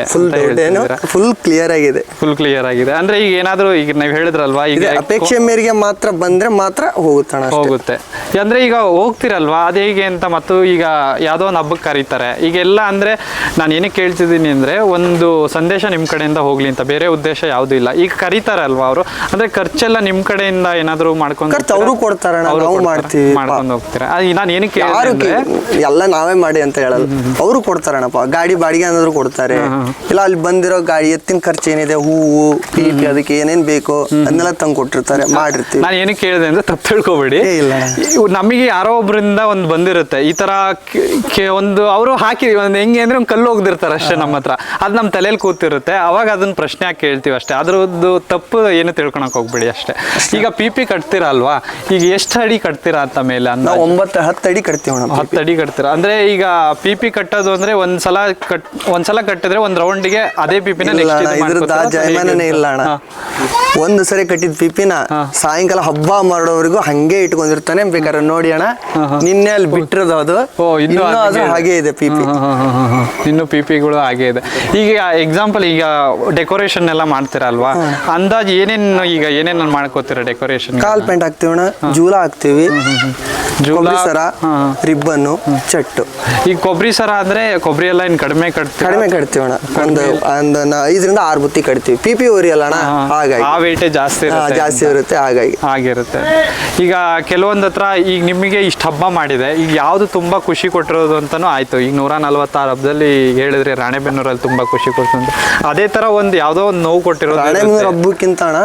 [SPEAKER 2] ಫುಲ್ ಕ್ಲಿಯರ್ ಆಗಿದೆ.
[SPEAKER 1] ಫುಲ್ ಕ್ಲಿಯರ್ ಆಗಿದೆ. ಅಂದ್ರೆ ಈಗ ಏನಾದ್ರು ಈಗ ನೀವು ಹೇಳಿದ್ರಲ್ವಾ ಈಗ
[SPEAKER 2] ಅಪೇಕ್ಷೆ ಮೇರೆಗೆ ಮಾತ್ರ ಬಂದ್ರೆ ಮಾತ್ರ ಹೋಗುತ್ತೆ
[SPEAKER 1] ಹೋಗುತ್ತೆ. ಅಂದ್ರೆ ಈಗ ಹೋಗ್ತಿರಲ್ವಾ ಅದು ಹೇಗೆ ಅಂತ ಮತ್ತು ಈಗ ಯಾವ್ದೋ ಒಂದು ಹಬ್ಬಕ್ಕೆ ಕರೀತಾರೆ. ಈಗೆಲ್ಲ ಅಂದ್ರೆ ನಾನು ಏನಕ್ಕೆ ಕೇಳ್ತಿದ್ದೀನಿ ಅಂದ್ರೆ ಒಂದು ಸಂದೇಶ ನಿಮ್ಮ ಕಡೆಯಿಂದ ಹೋಗ್ಲಿ ಅಂತ ಬೇರೆ ಉದ್ದೇಶ ಯಾವುದೂ ಇಲ್ಲ. ಈಗ ಕರೀತಾರೆ ಅಲ್ವಾ ಅವರು? ಅಂದ್ರೆ ಖರ್ಚೆಲ್ಲ ನಿಮ್ಮ ಕಡೆಯಿಂದ ಏನಾದರೂ ಮಾಡ್ಕೊಂಡು
[SPEAKER 2] ಅವರು ಮಾಡ್ತೀವಿ.
[SPEAKER 1] ಮಾಡ್ಕೊಂಡು ಹೋಗ್ತೀರಾ? ನಾನು ಏನಕ್ಕೆ
[SPEAKER 2] ಯಾರು ಎಲ್ಲ ನಾವೇ ಮಾಡಿ ಅಂತ ಹೇಳಲ್ಲ. ಅವರು ಕೊಡ್ತಾರಣಪ್ಪ ಗಾಡಿ ಬಾಡಿಗೆ ಅನ್ನೋದ್ರು ಕೊಡ್ತಾರೆ. ಇಲ್ಲ ಅಲ್ಲಿ ಬಂದಿರೋ ಗಾಡಿ ಎತ್ತಿನ ಖರ್ಚು ಏನಿದೆ ಹೂವು ಪೀಪಿ ಅದಕ್ಕೆ ಏನೇನ್ ಬೇಕು ಅದನ್ನೆಲ್ಲ ತಂದು ಕೊಟ್ಟಿರ್ತಾರೆ. ಮಾಡಿರ್ತೀವಿ.
[SPEAKER 1] ನಾನು ಏನಕ್ಕೆ ಕೇಳಿದೆ ಅಂದ್ರೆ ತಪ್ಪು ತಿಳ್ಕೊಬೇಡಿ.
[SPEAKER 2] ಏ, ಇಲ್ಲ.
[SPEAKER 1] ಇವ್ ನಮಗೆ ಯಾರೋ ಒಬ್ರಿಂದ ಒಂದು ಬಂದಿರುತ್ತೆ. ಈ ತರ ಕೆ- ಕೆ- ಒಂದು ಅವರು ಹಾಕಿ ಒಂದು ಹೆಂಗೆ ಅಂದ್ರೆ ಒಂದು ಕಲ್ಲು ಹೋಗ್ದಿರ್ತಾರೆ ಅಷ್ಟೇ ನಮ್ಮ ಹತ್ರ ಅದು ನಮ್ಮ ತಲೆಯಲ್ಲಿ ಕೂತಿರುತ್ತೆ. ಅವಾಗ ಅದನ್ನ ಪ್ರಶ್ನೆ ಹಾಕಿ ಕೇಳ್ತೀವಿ ಅಷ್ಟೇ. ಅದ್ರದ್ದು ತಪ್ಪು ಏನು ತಿಳ್ಕೊಳಕ್ ಹೋಗ್ಬೇಡಿ ಅಷ್ಟೇ. ಈಗ ಪಿ ಪಿ ಕಟ್ತೀರಾ ಅಲ್ವಾ ಈಗ ಎಷ್ಟು ಅಡಿ ಕಟ್ತೀರಾ ಅಂತ ಮೇಲೆ
[SPEAKER 2] ನಾವು? ಒಂಬತ್ತು ಹತ್ತು ಅಡಿ ಕಟ್ತೀವಿ ಅಣ್ಣ
[SPEAKER 1] ಹತ್ತು ಅಡಿ ಕಟ್ತೀರಾ? ಅಂದ್ರೆ ಈಗ ಪಿ ಪಿ ಕಟ್ಟೋದು ಅಂದ್ರೆ ಒಂದ್ಸಲ ಕಟ್ ಒಂದ್ಸಲ ಕಟ್ಟಿದ್ರೆ ಒಂದ್ ರೌಂಡಿಗೆ ಅದೇ ಪಿ ಪಿನ
[SPEAKER 2] ಇಲ್ಲ ಅಣ್ಣ ಇದ್ರದ್ದು ಆ ಜಾಯಮಾನನೇ ಇಲ್ಲ ಅಣ್ಣ. ಒಂದು ಸರಿ ಕಟ್ಟಿದ ಪಿಪಿನ ಸಾಯಂಕಾಲ ಹಬ್ಬ ಮಾಡೋವರೆಗೂ ಹಂಗೆ ಇಟ್ಕೊಂಡಿರ್ತಾನೆ. ಬೇಕಾದ್ರೆ ನೋಡಿ ಅಣ್ಣ ನಿನ್ನೆ ಅಲ್ಲಿ ಬಿಟ್ಟಿರೋದು ಅದು.
[SPEAKER 1] ಓ ಇನ್ನೂ
[SPEAKER 2] ಇನ್ನೂ ಅದು
[SPEAKER 1] ಹಂಗೆ ಇದೆ.
[SPEAKER 2] ಪಿಪಿ.
[SPEAKER 1] ಇನ್ನು ಪಿಪಿಗಳು ಹಾಗೆ ಇದೆ. ಈಗ ಎಕ್ಸಾಂಪಲ್ ಈಗ ಡೆಕೋರೇಷನ್ ಎಲ್ಲ ಮಾಡ್ತೀರಾ ಅಲ್ವಾ? ಅಂದಾಜ್ ಏನೇನು ಈಗ ಏನೇನು ಮಾಡ್ಕೋತೀರಾ ಡೆಕೋರೇಷನ್
[SPEAKER 2] ಕಾಲ್ ಪ್ಯಾಂಟ್ ಹಾಕ್ತೀವಿ ಅಣ್ಣ ಜೂಲ ಹಾಕ್ತೀವಿ. ಕೊಬ್ಬರಿ ಸರ. ರಿಬ್ಬನ್ನು ಚಟ್ಟು.
[SPEAKER 1] ಈ ಕೊಬ್ಬರಿ ಸರ ಅಂದ್ರೆ ಕೊಬ್ಬರಿ ಎಲ್ಲ ಕಡಿಮೆ
[SPEAKER 2] ಕಡಿಮೆ ಕಟ್ತೀವಿ ಅಣ್ಣ. ಒಂದು ಒಂದು ನ- ಐದರಿಂದ ಆರು ಬುತ್ತಿ ಕಟ್ತೀವಿ. ಪಿಪಿ ಉರಿಯಲ್ಲ ಅಣ್ಣ?
[SPEAKER 1] ಹಾ,
[SPEAKER 2] ಹಾಗಾಗಿ.
[SPEAKER 1] ಆ ವೇಟೇ ಜಾಸ್ತಿ
[SPEAKER 2] ಹಾ,
[SPEAKER 1] ಇರುತ್ತೆ
[SPEAKER 2] ಜಾಸ್ತಿ ಇರುತ್ತೆ ಹಾಗಾಗಿ.
[SPEAKER 1] ಆಗಿರುತ್ತೆ ಈಗ ಕೆಲವೊಂದ್ ಹತ್ರ ಈಗ ನಿಮಗೆ ಇಷ್ಟ ಹಬ್ಬ ಮಾಡಿದೆ. ಈಗ ಯಾವ್ದು ತುಂಬಾ ಖುಷಿ ಕೊಟ್ಟಿರೋದು ಅಂತಾನು ಆಯ್ತು. ಈಗ ನೂರ ನಲ್ವತ್ತಾರು ಹಬ್ಬದಲ್ಲಿ ಹೇಳಿದ್ರೆ ರಾಣೆಬೆನ್ನೂರಲ್ಲಿ ತುಂಬಾ ಖುಷಿ ಕೊಡ್ತು ಅಂತ. ಅದೇ ತರ ಒಂದು ಯಾವ್ದೋ ಒಂದು ನೋವು ಕೊಟ್ಟಿರೋದು
[SPEAKER 2] ರಾಣೆಬೆನ್ನೂರು
[SPEAKER 1] ಇರುತ್ತೆ.
[SPEAKER 2] ಹಬ್ಬಕ್ಕಿಂತ ಅಣ್ಣ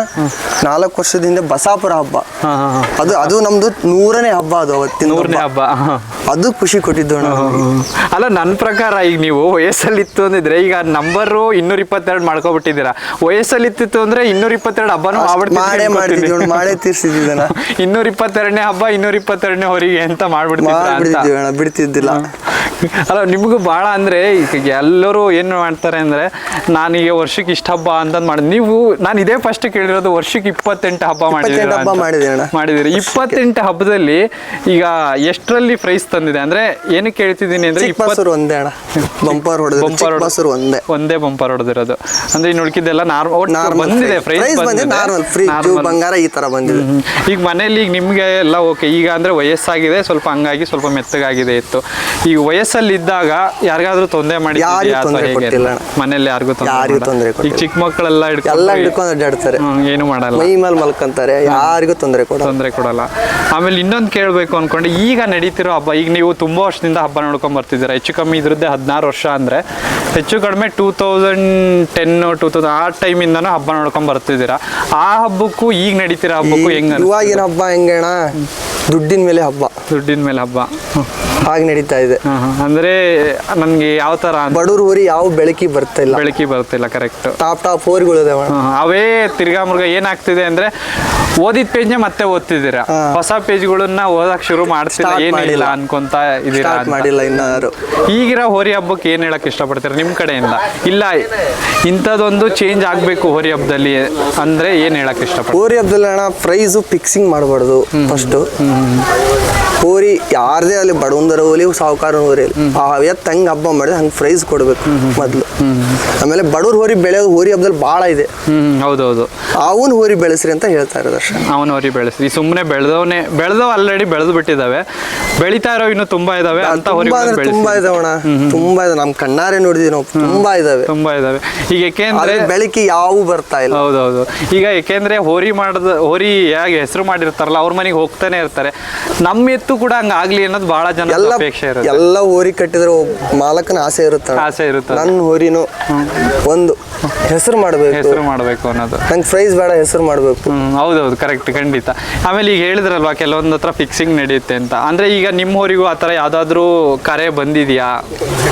[SPEAKER 2] ನಾಲ್ಕು ವರ್ಷದಿಂದ ಬಸಾಪುರ ಹಬ್ಬ.
[SPEAKER 1] ಹಾ, ಹಾ, ಹಾ.
[SPEAKER 2] ಅದು ಅದು ನಮ್ದು ನೂರನೇ ಹಬ್ಬ ಅದು. ಅವತ್ತಿನ
[SPEAKER 1] ನೂರನೇ
[SPEAKER 2] ಹಬ್ಬ. ಅದು ಖುಷಿ ಕೊಟ್ಟಿದ್ದು ಅಣ್ಣ
[SPEAKER 1] ಅಲ್ಲ ನನ್ನ ಪ್ರಕಾರ ಈಗ ನೀವು ವಯಸ್ಸಲ್ಲಿ ಇತ್ತು ಅಂದಿದ್ರೆ ಈಗ ನಂಬರು ಇನ್ನೂರ ಇಪ್ಪತ್ತೆರಡು ಮಾಡ್ಕೊಬಿಟ್ಟಿದ್ದೀರಾ. ವಯಸ್ಸಲ್ಲಿ ಇತ್ತು ಅಂದ್ರೆ ಇನ್ನೂರ ಇಪ್ಪತ್ತೆರಡು ಹಬ್ಬನೂ
[SPEAKER 2] ಮಾಡೇ ಮಾಡ್ತಿದ್ವಿ ಅಣ್ಣ ಮಾಡೇ ತೀರ್ಸಿದ್ದೀವಣ್ಣ
[SPEAKER 1] ಇನ್ನೂರ ಇಪ್ಪತ್ತೆರಡನೇ ಹಬ್ಬ ಇನ್ನೂರ ಇಪ್ಪತ್ತೆರಡನೇ ಹೊರಿಗೆ ಅಂತ ಮಾಡ್ಬಿಡ್ತಿದ್ರ ಅಂತ.
[SPEAKER 2] ಮಾಡ್ಬಿಡ್ತಿದ್ವಿ ಅಣ್ಣ ಬಿಡ್ತಿದ್ದಿಲ್ಲ.
[SPEAKER 1] ಅಲ್ಲ ನಿಮಗೂ ಭಾಳ ಅಂದ್ರೆ ಈಗ ಎಲ್ಲರೂ ಏನು ಮಾಡ್ತಾರೆ ಅಂದ್ರೆ ನಾನೀಗ ವರ್ಷಕ್ಕೆ ಇಷ್ಟು ಹಬ್ಬ ಅಂತಂದು ಮಾಡಿ ನೀವು ನಾನು ಇದೇ ಫಸ್ಟ್ ಕೇಳಿರೋದು ವರ್ಷಕ್ಕೆ ಇಪ್ಪತ್ತೆಂಟು ಹಬ್ಬ ಮಾಡಿದ್ದೀರಾ. ಮಾಡಿದ್ದೀರಿ ಇಪ್ಪತ್ತೆಂಟು ಹಬ್ಬದಲ್ಲಿ ಈಗ ಎಷ್ಟರಲ್ಲಿ ಪ್ರೈಸ್ ತಂದಿದೆ? ಅಂದ್ರೆ ಏನಕ್ಕೆ ಕೇಳ್ತಿದ್ದೀನಿ ಅಂದ್ರೆ
[SPEAKER 2] ಇಪ್ಪತ್ತು ಒಂದೇ ಬಂಪರ್ ಒಂದೇ.
[SPEAKER 1] ಒಂದೇ ಬಂಪರ್ ಹೊಡೆದಿರೋದು. ಅಂದ್ರೆ ಇನ್ನು ಉಳ್ಕಿದ್ದೆಲ್ಲ ನಾರ್ಮಲ್
[SPEAKER 2] ನಾರ್ಮಲ್
[SPEAKER 1] ಬಂದಿದೆ
[SPEAKER 2] ಪ್ರೈಸ್
[SPEAKER 1] ಪ್ರೈಸ್
[SPEAKER 2] ಬಂದಿದೆ ನಾರ್ಮಲ್ ಫ್ರಿಜ್ ಬಂಗಾರ ಈ ತರ ಬಂದಿದೆ.
[SPEAKER 1] ಈಗ ಮನೇಲಿ ಈಗ ನಿಮ್ಗೆ ಎಲ್ಲ ಓಕೆ ಈಗ ಅಂದ್ರೆ ವಯಸ್ಸಾಗಿದೆ ಸ್ವಲ್ಪ ಹಂಗಾಗಿ ಸ್ವಲ್ಪ ಮೆತ್ತಗಾಗಿದೆ ಇತ್ತು. ಈಗ ವಯಸ್ಸಲ್ಲಿ ಇದ್ದಾಗ ಯಾರಿಗಾದ್ರೂ ತೊಂದರೆ ಮಾಡಿ. ಮನೇಲಿ ಯಾರಿಗೂ
[SPEAKER 2] ತೊಂದರೆ
[SPEAKER 1] ಈಗ. ಚಿಕ್ಕ ಮಕ್ಕಳೆಲ್ಲ
[SPEAKER 2] ಎಲ್ಲ ಹಿಡ್ಕೊಂಡು ಅಡ್ಡಾಡ್ತಾರೆ.
[SPEAKER 1] ಏನು ಮಾಡಲ್ಲ.
[SPEAKER 2] ಮೈ ಮೇಲೆ ಮಲ್ಕೊಂತಾರೆ. ಯಾರಿಗೂ ತೊಂದರೆ ಕೊಡಲ್ಲ.
[SPEAKER 1] ತೊಂದರೆ ಕೊಡಲ್ಲ. ಆಮೇಲೆ ಇನ್ನೊಂದು ಕೇಳಬೇಕು ಅನ್ಕೊಂಡೆ ಈಗ ನಡೀತಿರೋ ಹಬ್ಬ ಈಗ ನೀವು ತುಂಬಾ ವರ್ಷದಿಂದ ಹಬ್ಬ ನೋಡ್ಕೊಂಡ್ ಬರ್ತಿದ್ದೀರಾ? ಹೆಚ್ಚು ಕಮ್ಮಿ ಇದ್ರದ್ದೇ ಹದಿನಾರು ವರ್ಷ ಅಂದ್ರೆ ಹೆಚ್ಚು ಕಡಿಮೆ two thousand ten two thousand ಆ ಟೈಮಿಂದನೂ ಹಬ್ಬ ನೋಡ್ಕೊಂಡ್ ಬರ್ತಿದ್ದೀರಾ? ಆ ಹಬ್ಬಕ್ಕೂ ಈಗ ನಡೀತಿರೋ ಹಬ್ಬಕ್ಕೂ ಹೆಂಗ್
[SPEAKER 2] ಇವಾಗಿನ ಹಬ್ಬ ಹೆಂಗಣ ದುಡ್ಡಿನ ಮೇಲೆ ಹಬ್ಬ.
[SPEAKER 1] ದುಡ್ಡಿನ ಮೇಲೆ ಹಬ್ಬ.
[SPEAKER 2] ಹಾಗೆ ನಡೀತಾ ಇದೆ.
[SPEAKER 1] ಅಂದ್ರೆ ನನ್ಗೆ ಯಾವ ತರ ಬಡೂರು
[SPEAKER 2] ಬಡವ್ರ ಊರಿ ಯಾವ ಬೆಳಕಿ ಬರ್ತಾ ಇಲ್ಲ.
[SPEAKER 1] ಬೆಳಕಿ ಬರ್ತಿಲ್ಲ ಕರೆಕ್ಟ್
[SPEAKER 2] ಟಾಪ್ ಟಾಪ್ ಅಣ್ಣ.
[SPEAKER 1] ಅವೇ ತಿರ್ಗಾ ಮುರ್ಗ ಏನಾಗ್ತಿದೆ ಅಂದ್ರೆ ಓದಿದ ಪೇಜ್ನ ಮತ್ತೆ ಓದ್ತಿದ್ದೀರಾ. ಹೊಸ ಪೇಜ್ಗಳನ್ನ ಓದಕ್ ಶುರು ಮಾಡ್ತಿಲ್ಲ ಏನಿಲ್ಲ. ಅನ್ಕೊಂತ ಇದೀರಾ
[SPEAKER 2] ಮಾಡಿಲ್ಲ ಇನ್ನಾರು.
[SPEAKER 1] ಈಗಿರೋ ಹೋರಿ ಹಬ್ಬಕ್ಕೆ ಏನ್ ಹೇಳಕ್ ಇಷ್ಟಪಡ್ತೀರಾ ನಿಮ್ ಕಡೆಯಿಂದ? ಇಲ್ಲ ಇಂಥದ್ದೊಂದು ಚೇಂಜ್ ಆಗ್ಬೇಕು ಹೋರಿ ಹಬ್ಬದಲ್ಲಿ. ಅಂದ್ರೆ ಏನ್ ಹೇಳಕ್ ಇಷ್ಟಪಡ್ತೀರಾ?
[SPEAKER 2] ಹೋರಿ ಹಬ್ಬದಲ್ಲಿ ಅಣ್ಣ ಪ್ರೈಸು ಫಿಕ್ಸಿಂಗ್ ಮಾಡಬಾರ್ದು ಫಸ್ಟು ಹೋರಿ ಯಾರದೇ ಅಲ್ಲಿ ಬಡವಂದರ ಹೋಲಿ ಸಾಹುಕಾರ ಹೋರಿ ಆ ಎತ್ತು ಹಂಗೆ ಹಬ್ಬ ಮಾಡಿದ್ರೆ ಹಂಗೆ ಪ್ರೈಸ್ ಕೊಡಬೇಕು ಮೊದಲು. ಆಮೇಲೆ ಬಡವ್ರ ಹೋರಿ ಬೆಳೆಯೋದು ಹೋರಿ ಹಬ್ಬದಲ್ಲಿ ಭಾಳ ಇದೆ.
[SPEAKER 1] ಹೌದೌದು.
[SPEAKER 2] ಅವನ್ ಹೋರಿ ಬೆಳೆಸ್ರಿ ಅಂತ ಹೇಳ್ತಾ ಇರೋದು ಅಷ್ಟೇ.
[SPEAKER 1] ಅವನ ಹೋರಿ ಬೆಳೆಸ್ರಿ. ಸುಮ್ಮನೆ ಬೆಳೆದವನೇ ಬೆಳೆದವ್ ಆಲ್ರೆಡಿ ಬೆಳೆದು ಬಿಟ್ಟಿದಾವೆ ಬೆಳಿತಾ ಇರೋ ಇನ್ನು ತುಂಬಾ ಇದಾವೆ ಅಂತ ಹೋರಿ
[SPEAKER 2] ತುಂಬಾ ಅಂದ್ರೆ ತುಂಬಾ ಇದಾವಣ ತುಂಬಾ ಇದೆ ನಮ್ ಕಣ್ಣಾರೆ ನೋಡಿದೀವಿ ನಾವು. ತುಂಬಾ ಇದಾವೆ.
[SPEAKER 1] ತುಂಬಾ ಇದಾವೆ. ಈಗ ಯಾಕೆಂದ್ರೆ
[SPEAKER 2] ಬೆಳಿಗ್ಗೆ ಬೆಳಕಿ ಯಾವು ಬರ್ತಾ ಇಲ್ಲ.
[SPEAKER 1] ಹೌದೌದು. ಈಗ ಯಾಕೆಂದ್ರೆ ಹೋರಿ ಮಾಡದ ಹೋರಿ ಹೇಗೆ ಹೆಸರು ಮಾಡಿರ್ತಾರಲ್ಲ ಅವ್ರ ಮನೆಗೆ ಹೋಗ್ತಾನೆ ಇರ್ತಾರೆ. ನಮ್ಮ ಎತ್ತು ಕೂಡ ಹಂಗ ಆಗ್ಲಿ ಅನ್ನೋದು ಬಹಳ ಜನ
[SPEAKER 2] ಎಲ್ಲ
[SPEAKER 1] ಅಪೇಕ್ಷೆ ಇರುತ್ತೆ.
[SPEAKER 2] ಎಲ್ಲ ಹೋರಿ ಕಟ್ಟಿದ್ರೆ ಮಾಲಕನ ಆಸೆ ಇರುತ್ತೆ
[SPEAKER 1] ಆಸೆ ಇರುತ್ತೆ.
[SPEAKER 2] ನನ್ನ ಹೋರಿನು ಒಂದು ಹೆಸರು ಮಾಡಬೇಕು.
[SPEAKER 1] ಹೆಸರು ಮಾಡಬೇಕು ಅನ್ನೋದು.
[SPEAKER 2] ನಂಗೆ ಪ್ರೈಸ್ ಬೇಡ ಹೆಸರು ಮಾಡಬೇಕು.
[SPEAKER 1] ಹ್ಮ್ ಹೌದೌದು ಕರೆಕ್ಟ್ ಖಂಡಿತ. ಆಮೇಲೆ ಈಗ ಹೇಳಿದ್ರಲ್ವಾ ಕೆಲವೊಂದು ಹತ್ರ ಫಿಕ್ಸಿಂಗ್ ನಡೆಯುತ್ತೆ ಅಂತ. ಅಂದ್ರೆ ಈಗ ನಿಮ್ಮವರಿಗೂ ಆ ಥರ ಯಾವ್ದಾದ್ರು ಕರೆ ಬಂದಿದ್ಯಾ?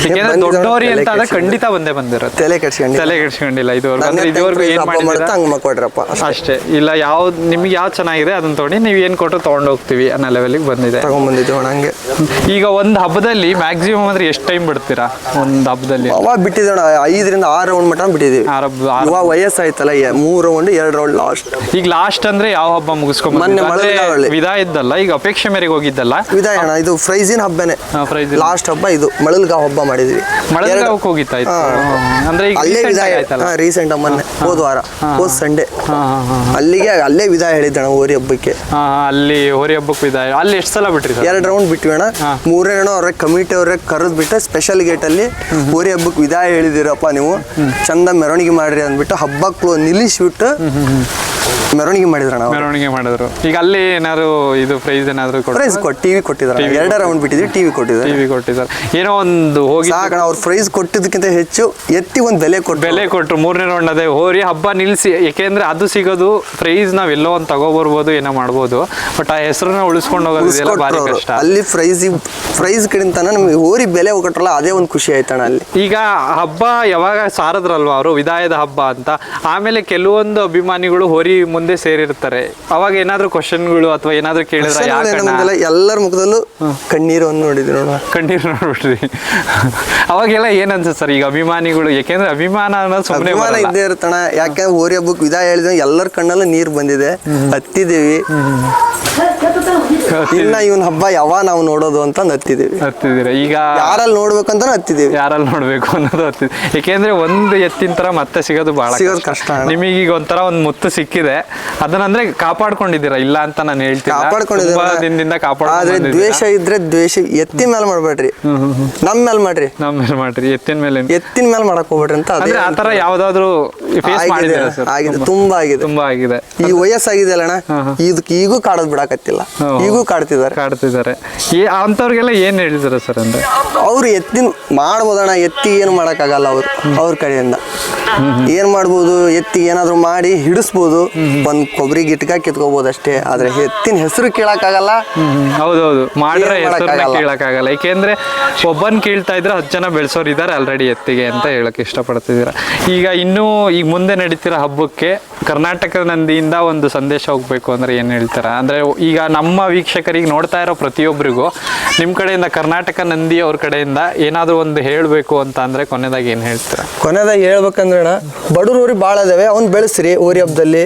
[SPEAKER 1] ಯಾಕೆಂದ್ರೆ ದೊಡ್ಡವರಿ ಅಂತ ಖಂಡಿತ ಬಂದೇ ಬಂದಿರುತ್ತೆ.
[SPEAKER 2] ತಲೆ ಕೆಡ್ಸ್ಕೊಂಡಿಲ್ಲ.
[SPEAKER 1] ತಲೆ ಕೆಡ್ಸ್ಕೊಂಡಿಲ್ಲ ಇದುವರೆಗೂ. ಅಂದ್ರೆ ಇದುವರೆಗೂ ಏನ್ ಮಾಡಿದ್ರೆ
[SPEAKER 2] ಹಂಗೆ ಅಷ್ಟೇ.
[SPEAKER 1] ಇಲ್ಲ ಯಾವ್ದು ನಿಮ್ಗೆ ಯಾವ್ದು ಚೆನ್ನಾಗಿದೆ ಅದನ್ನ ತಗೊಂಡು ನೀವು ಏನು ಕೊಟ್ಟರು ತೊಗೊಂಡು ಹೋಗ್ತೀವಿ ಅನ್ನೋ ಲೆವೆಲಿಗೆ ಬಂದಿದೆ.
[SPEAKER 2] ಹಂಗೆ.
[SPEAKER 1] ಈಗ ಒಂದು ಹಬ್ಬದಲ್ಲಿ ಮ್ಯಾಕ್ಸಿಮಮ್ ಅಂದ್ರೆ ಎಷ್ಟು ಟೈಮ್ ಬಿಡ್ತೀರಾ? ಒಂದು ಹಬ್ಬದಲ್ಲಿ.
[SPEAKER 2] ಅವಾಗ ಬಿಟ್ಟಿದ್ದೀವಿ ಅಣ್ಣ ಐದರಿಂದ ಆರು ರೌಂಡ್ ಮಟ್ಟ ಬಿಟ್ಟಿದ್ದೀವಿ
[SPEAKER 1] ಆರು-
[SPEAKER 2] ಇವಾಗ ವಯಸ್ಸಾಯ್ತಲ್ಲ ಮೂರು ರೌಂಡ್ ಎರಡು ರೌಂಡ್ ಲಾಸ್ಟ್
[SPEAKER 1] ಈಗ ಲಾಸ್ಟ್ ಅಂದ್ರೆ ಯಾವ ಹಬ್ಬ ಮುಗಿಸ್ಕೊಂಡ್
[SPEAKER 2] ಮೊನ್ನೆ ಮಳಲಗಾವಳಿ.
[SPEAKER 1] ವಿದಾ ಇದ್ದಲ್ಲ ಈಗ ಅಪೇಕ್ಷೆ ಮೇರೆಗೆ ಹೋಗಿದ್ದಲ್ಲ?
[SPEAKER 2] ವಿದಾಯ ಅಣ್ಣ ಇದು ಫ್ರೈಸಿನ ಹಬ್ಬನೇ. ಲಾಸ್ಟ್ ಹಬ್ಬ. ಇದು ಮಳಲ್ಗಾವ್ ಹಬ್ಬ ಮಾಡಿದ್ವಿ.
[SPEAKER 1] ಮಳಲ್ಗಾವ್ಕ್ ಹೋಗಿತ್ತಾ? ಅಂದ್ರೆ
[SPEAKER 2] ಅಲ್ಲೇ ವಿದಾಯ.
[SPEAKER 1] ಆಯ್ತಲ್ಲ?
[SPEAKER 2] ರೀಸೆಂಟ್ ಮೊನ್ನೆ ಹೋದ ವಾರ ಹೋದ್ ಸಂಡೇ ಅಲ್ಲಿಗೆ ಅಲ್ಲೇ ವಿದಾಯ ಹೇಳಿದ್ದಣ ಹೋರಿ ಹಬ್ಬಕ್ಕೆ.
[SPEAKER 1] ಅಲ್ಲಿ ಹೋರಿ ಹಬ್ಬಕ್ಕೆ ವಿದಾಯ. ಅಲ್ಲಿ ಎಷ್ಟು ಸಲ ಬಿಟ್ರಿ
[SPEAKER 2] ಎರಡು ರೌಂಡ್ ಬಿಟ್ವಿ ಅಣ್ಣ. ಮೂರೇ ಅಣ್ಣ ಅವ್ರ ಕಮಿಟಿ ಅವ್ರ ಕರೆದು ಬಿಟ್ಟು ಸ್ಪೆಷಲ್ ಗೇಟ್ ಅಲ್ಲಿ ಹೋರಿ ಹಬ್ಬಕ್ಕೆ ವಿದಾಯ ಹೇಳಿದಿರಪ್ಪ ನೀವು. ಚಂದ ಮೆರವಣಿಗೆ ಮಾಡ್ರಿ ಅಂದ್ಬಿಟ್ಟು ಹಬ್ಬಕ್ಕೂ ನಿಲ್ಲಿಸ್ಬಿಟ್ಟು ಮೆರವಣಿಗೆ ಮಾಡಿದ್ರಣ ನಾವು.
[SPEAKER 1] ಮೆರವಣಿಗೆ ಮಾಡಿದ್ರು. ಈಗ ಅಲ್ಲಿ ಏನಾದ್ರು ಇದು ಪ್ರೈಸ್ ಏನಾದ್ರು
[SPEAKER 2] ಪ್ರೈಸ್ ಕೊಟ್ಟು ಟಿವಿ
[SPEAKER 1] ಕೊಟ್ಟಿದ್ದಾರೆ.
[SPEAKER 2] ಎರಡು ರೌಂಡ್ ಬಿಟ್ಟಿದ್ವಿ ಟಿವಿ ಕೊಟ್ಟಿದ್ದಾರೆ.
[SPEAKER 1] ಟಿವಿ ಕೊಟ್ಟಿದ್ದಾರೆ. ಏನೋ ಒಂದು ಹೋಗಿ
[SPEAKER 2] ಸಾಕಣ ಅವ್ರು ಪ್ರೈಸ್ ಕೊಟ್ಟಿದ್ದಕ್ಕಿಂತ ಹೆಚ್ಚು ಎತ್ತಿ ಒಂದು ಬೆಲೆ ಕೊಟ್ಟು
[SPEAKER 1] ಬೆಲೆ ಕೊಟ್ಟರು ಮೂರನೇ ರೌಂಡ್ ಅದೇ ಹೋರಿ ಹಬ್ಬ ನಿಲ್ಲಿಸಿ ಏಕೆಂದ್ರೆ ಅದು ಸಿಗೋದು ಪ್ರೈಸ್ ನಾವ್ ಎಲ್ಲೋ ಒಂದು ತಗೋಬರ್ಬೋದು ಏನೋ ಮಾಡ್ಬೋದು. ಬಟ್ ಆ ಹೆಸರನ್ನ ಉಳಿಸ್ಕೊಂಡು ಹೋಗೋದು ಎಲ್ಲ ಭಾರಿ ಕಷ್ಟ.
[SPEAKER 2] ಅಲ್ಲಿ ಪ್ರೈಸ್ ಪ್ರೈಸ್ ಕಡೆಂತಾನ ನಮ್ಗೆ ಹೋರಿ ಬೆಲೆ ಹೋಗಟ್ರಲ್ಲ ಅದೇ ಒಂದು ಖುಷಿ ಆಯ್ತಣ್ಣ ಅಲ್ಲಿ.
[SPEAKER 1] ಈಗ ಹಬ್ಬ ಯಾವಾಗ ಸಾರದ್ರಲ್ವಾ ಅವರು? ವಿದಾಯದ ಹಬ್ಬ ಅಂತ. ಆಮೇಲೆ ಕೆಲವೊಂದು ಅಭಿಮಾನಿಗಳು ಹೋರಿ ಮುಂದೆ ಸೇರಿರ್ತಾರೆ ಅವಾಗ ಏನಾದ್ರು ಕ್ವಶನ್ಗಳು ಅಥವಾ ಏನಾದ್ರು ಕೇಳಿದ್ರೆ ಯಾಕಣ್ಣ
[SPEAKER 2] ಎಲ್ಲರ ಮುಖದಲ್ಲೂ ಕಣ್ಣೀರು ಒಂದು ನೋಡಿದ್ವಿ ನೋಡುವ.
[SPEAKER 1] ಕಣ್ಣೀರು ನೋಡ್ಬಿಟ್ರಿ ಅವಾಗೆಲ್ಲ ಏನ್ ಅನ್ಸುತ್ತೆ ಸರ್? ಈಗ ಅಭಿಮಾನಿಗಳು ಯಾಕೆಂದ್ರೆ ಅಭಿಮಾನ ಅನ್ನೋದು ಸುಮ್ಮನೆ
[SPEAKER 2] ಅಭಿಮಾನ ಇದ್ದೇ ಇರ್ತಣ ಯಾಕೆ ಓರಿ ಹಬ್ಬಕ್ಕೆ ವಿದಾಯ ಹೇಳಿದ್ರೆ ಎಲ್ಲರ ಕಣ್ಣಲ್ಲೂ ನೀರು ಬಂದಿದೆ. ಹತ್ತಿದ್ದೀವಿ. ಇನ್ನ ಇವನ್ ಹಬ್ಬ ಯಾವ ನಾವು ನೋಡೋದು ಅಂತ ಹತ್ತಿದೀವಿ
[SPEAKER 1] ಹತ್ತಿದ್ದೀರ? ಈಗ
[SPEAKER 2] ಯಾರಲ್ಲಿ ನೋಡ್ಬೇಕಂತ ಹತ್ತಿದೀವಿ
[SPEAKER 1] ಯಾರಲ್ಲಿ ನೋಡ್ಬೇಕು ಅನ್ನೋದು ಹತ್ತಿದ್ ಯಾಕೆಂದ್ರೆ ಒಂದು ಎತ್ತಿನ ತರ ಮತ್ತೆ ಸಿಗೋದು ಬಹಳ
[SPEAKER 2] ಸಿಗೋದು ಕಷ್ಟ. ಅಣ್ಣ.
[SPEAKER 1] ನಿಮಗೆ ಈಗ ಒಂಥರ ಒಂದು ಮುತ್ತು ಸಿಕ್ಕಿದೆ. ಅದನ್ನಂದ್ರೆ ಕಾಪಾಡ್ಕೊಂಡಿದ್ದೀರಾ? ಇಲ್ಲ ಅಂತ ನಾನು ಹೇಳ್ತೀನಿ
[SPEAKER 2] ಕಾಪಾಡ್ಕೊಂಡಿದ್ದೀವಿ
[SPEAKER 1] ದಿನದಿಂದ
[SPEAKER 2] ಆದ್ರೆ
[SPEAKER 1] ಕಾಪಾಡ್ಕೊಂಡು
[SPEAKER 2] ದ್ವೇಷ ಇದ್ರೆ ದ್ವೇಷ ಎತ್ತಿನ ಮೇಲೆ ಮಾಡ್ಬೇಡ್ರಿ. ನಮ್ ಮೇಲೆ ಮಾಡ್ರಿ.
[SPEAKER 1] ನಮ್ಮ ಮೇಲೆ ಮಾಡ್ರಿ. ಎತ್ತಿನ ಮೇಲೆ
[SPEAKER 2] ಎತ್ತಿನ ಮೇಲೆ ಮಾಡಕ್ ಹೋಗ್ಬೇಡ್ರಿ ಅಂತ ಅದೇ
[SPEAKER 1] ಅಂದ್ರೆ ಆ ತರ ಯಾವ್ದಾದ್ರು ಫೇಸ್
[SPEAKER 2] ಆಗಿದೆ
[SPEAKER 1] ಮಾಡಿದ್ದೀರಾ ಸರ್?
[SPEAKER 2] ಆಗಿದೆ. ತುಂಬಾ. ಆಗಿದೆ.
[SPEAKER 1] ತುಂಬಾ ಆಗಿದೆ.
[SPEAKER 2] ಈ ವಯಸ್ಸಾಗಿದೆ ಅಲ್ಲಣ್ಣ ಇದಕ್ಕೆ ಈಗೂ ಕಾಡೋದ್ ಬಿಡಾಕತ್ತಿಲ್ಲ.
[SPEAKER 1] ಹ್ಮ್.
[SPEAKER 2] ಈಗೂ ಕಾಡ್ತಿದ್ದಾರೆ.
[SPEAKER 1] ಕಾಡ್ತಿದ್ದಾರೆ. ಈ ಅಂಥವ್ರಿಗೆಲ್ಲ ಏನ್ ಹೇಳಿದಾರೆ ಸರ್ ಅಂದ್ರೆ?
[SPEAKER 2] ಅವ್ರು ಎತ್ತಿನ ಮಾಡ್ಬೋದಣ್ಣ ಎತ್ತಿ ಏನು ಮಾಡೋಕ್ಕಾಗಲ್ಲ ಅವ್ರು ಅವ್ರ ಕಡೆಯಿಂದ. ಏನ್ ಮಾಡ್ಬೋದು? ಎತ್ತಿ ಏನಾದ್ರು ಮಾಡಿ ಹಿಡಿಸ್ಬೋದು. ಒಂದ್ ಕೊಬ್ಬರಿ ಗಿಟ್ಕ ಕಿತ್ಕೋಬಹುದು ಅಷ್ಟೇ. ಆದ್ರೆ ಎತ್ತಿನ ಹೆಸರು ಕೇಳಕ್ಕಾಗಲ್ಲ.
[SPEAKER 1] ಹೌದೌದು. ಮಾಡಿದ್ರೆ ಹೆಸರನ್ನ. ಕೇಳಕ್ಕಾಗಲ್ಲ. ಏಕೆಂದ್ರೆ ಒಬ್ಬನ್ ಕೇಳ್ತಾ ಇದ್ರೆ ಹತ್ತು ಜನ ಬೆಳೆಸೋರು ಇದ್ದಾರೆ ಆಲ್ರೆಡಿ ಎತ್ತಿಗೆ ಅಂತ ಹೇಳಕ್ ಇಷ್ಟಪಡ್ತಿದ್ದೀರಾ. ಈಗ ಇನ್ನೂ ಈಗ ಮುಂದೆ ನಡೀತಿರೋ ಹಬ್ಬಕ್ಕೆ ಕರ್ನಾಟಕ ನಂದಿಯಿಂದ ಒಂದು ಸಂದೇಶ ಹೋಗ್ಬೇಕು ಅಂದ್ರೆ ಏನ್ ಹೇಳ್ತಾರ? ಅಂದ್ರೆ ಈಗ ನಮ್ಮ ವೀಕ್ಷಕರಿಗೆ ನೋಡ್ತಾ ಇರೋ ಪ್ರತಿಯೊಬ್ಬರಿಗೂ ನಿಮ್ಮ ಕಡೆಯಿಂದ ಕರ್ನಾಟಕ ನಂದಿ ಅವ್ರ ಕಡೆಯಿಂದ ಏನಾದರೂ ಒಂದು ಹೇಳಬೇಕು ಅಂತ ಅಂದ್ರೆ ಕೊನೆದಾಗಿ ಏನು ಹೇಳ್ತೀರಾ?
[SPEAKER 2] ಕೊನೆದಾಗ ಹೇಳ್ಬೇಕಂದ್ರೆ ಅಣ್ಣ ಬಡವ್ರು ಊರಿಗೆ ಭಾಳ ಅದಾವೆ ಅವ್ನ್ ಬೆಳೆಸ್ರಿ ಊರಿ ಹಬ್ಬದಲ್ಲಿ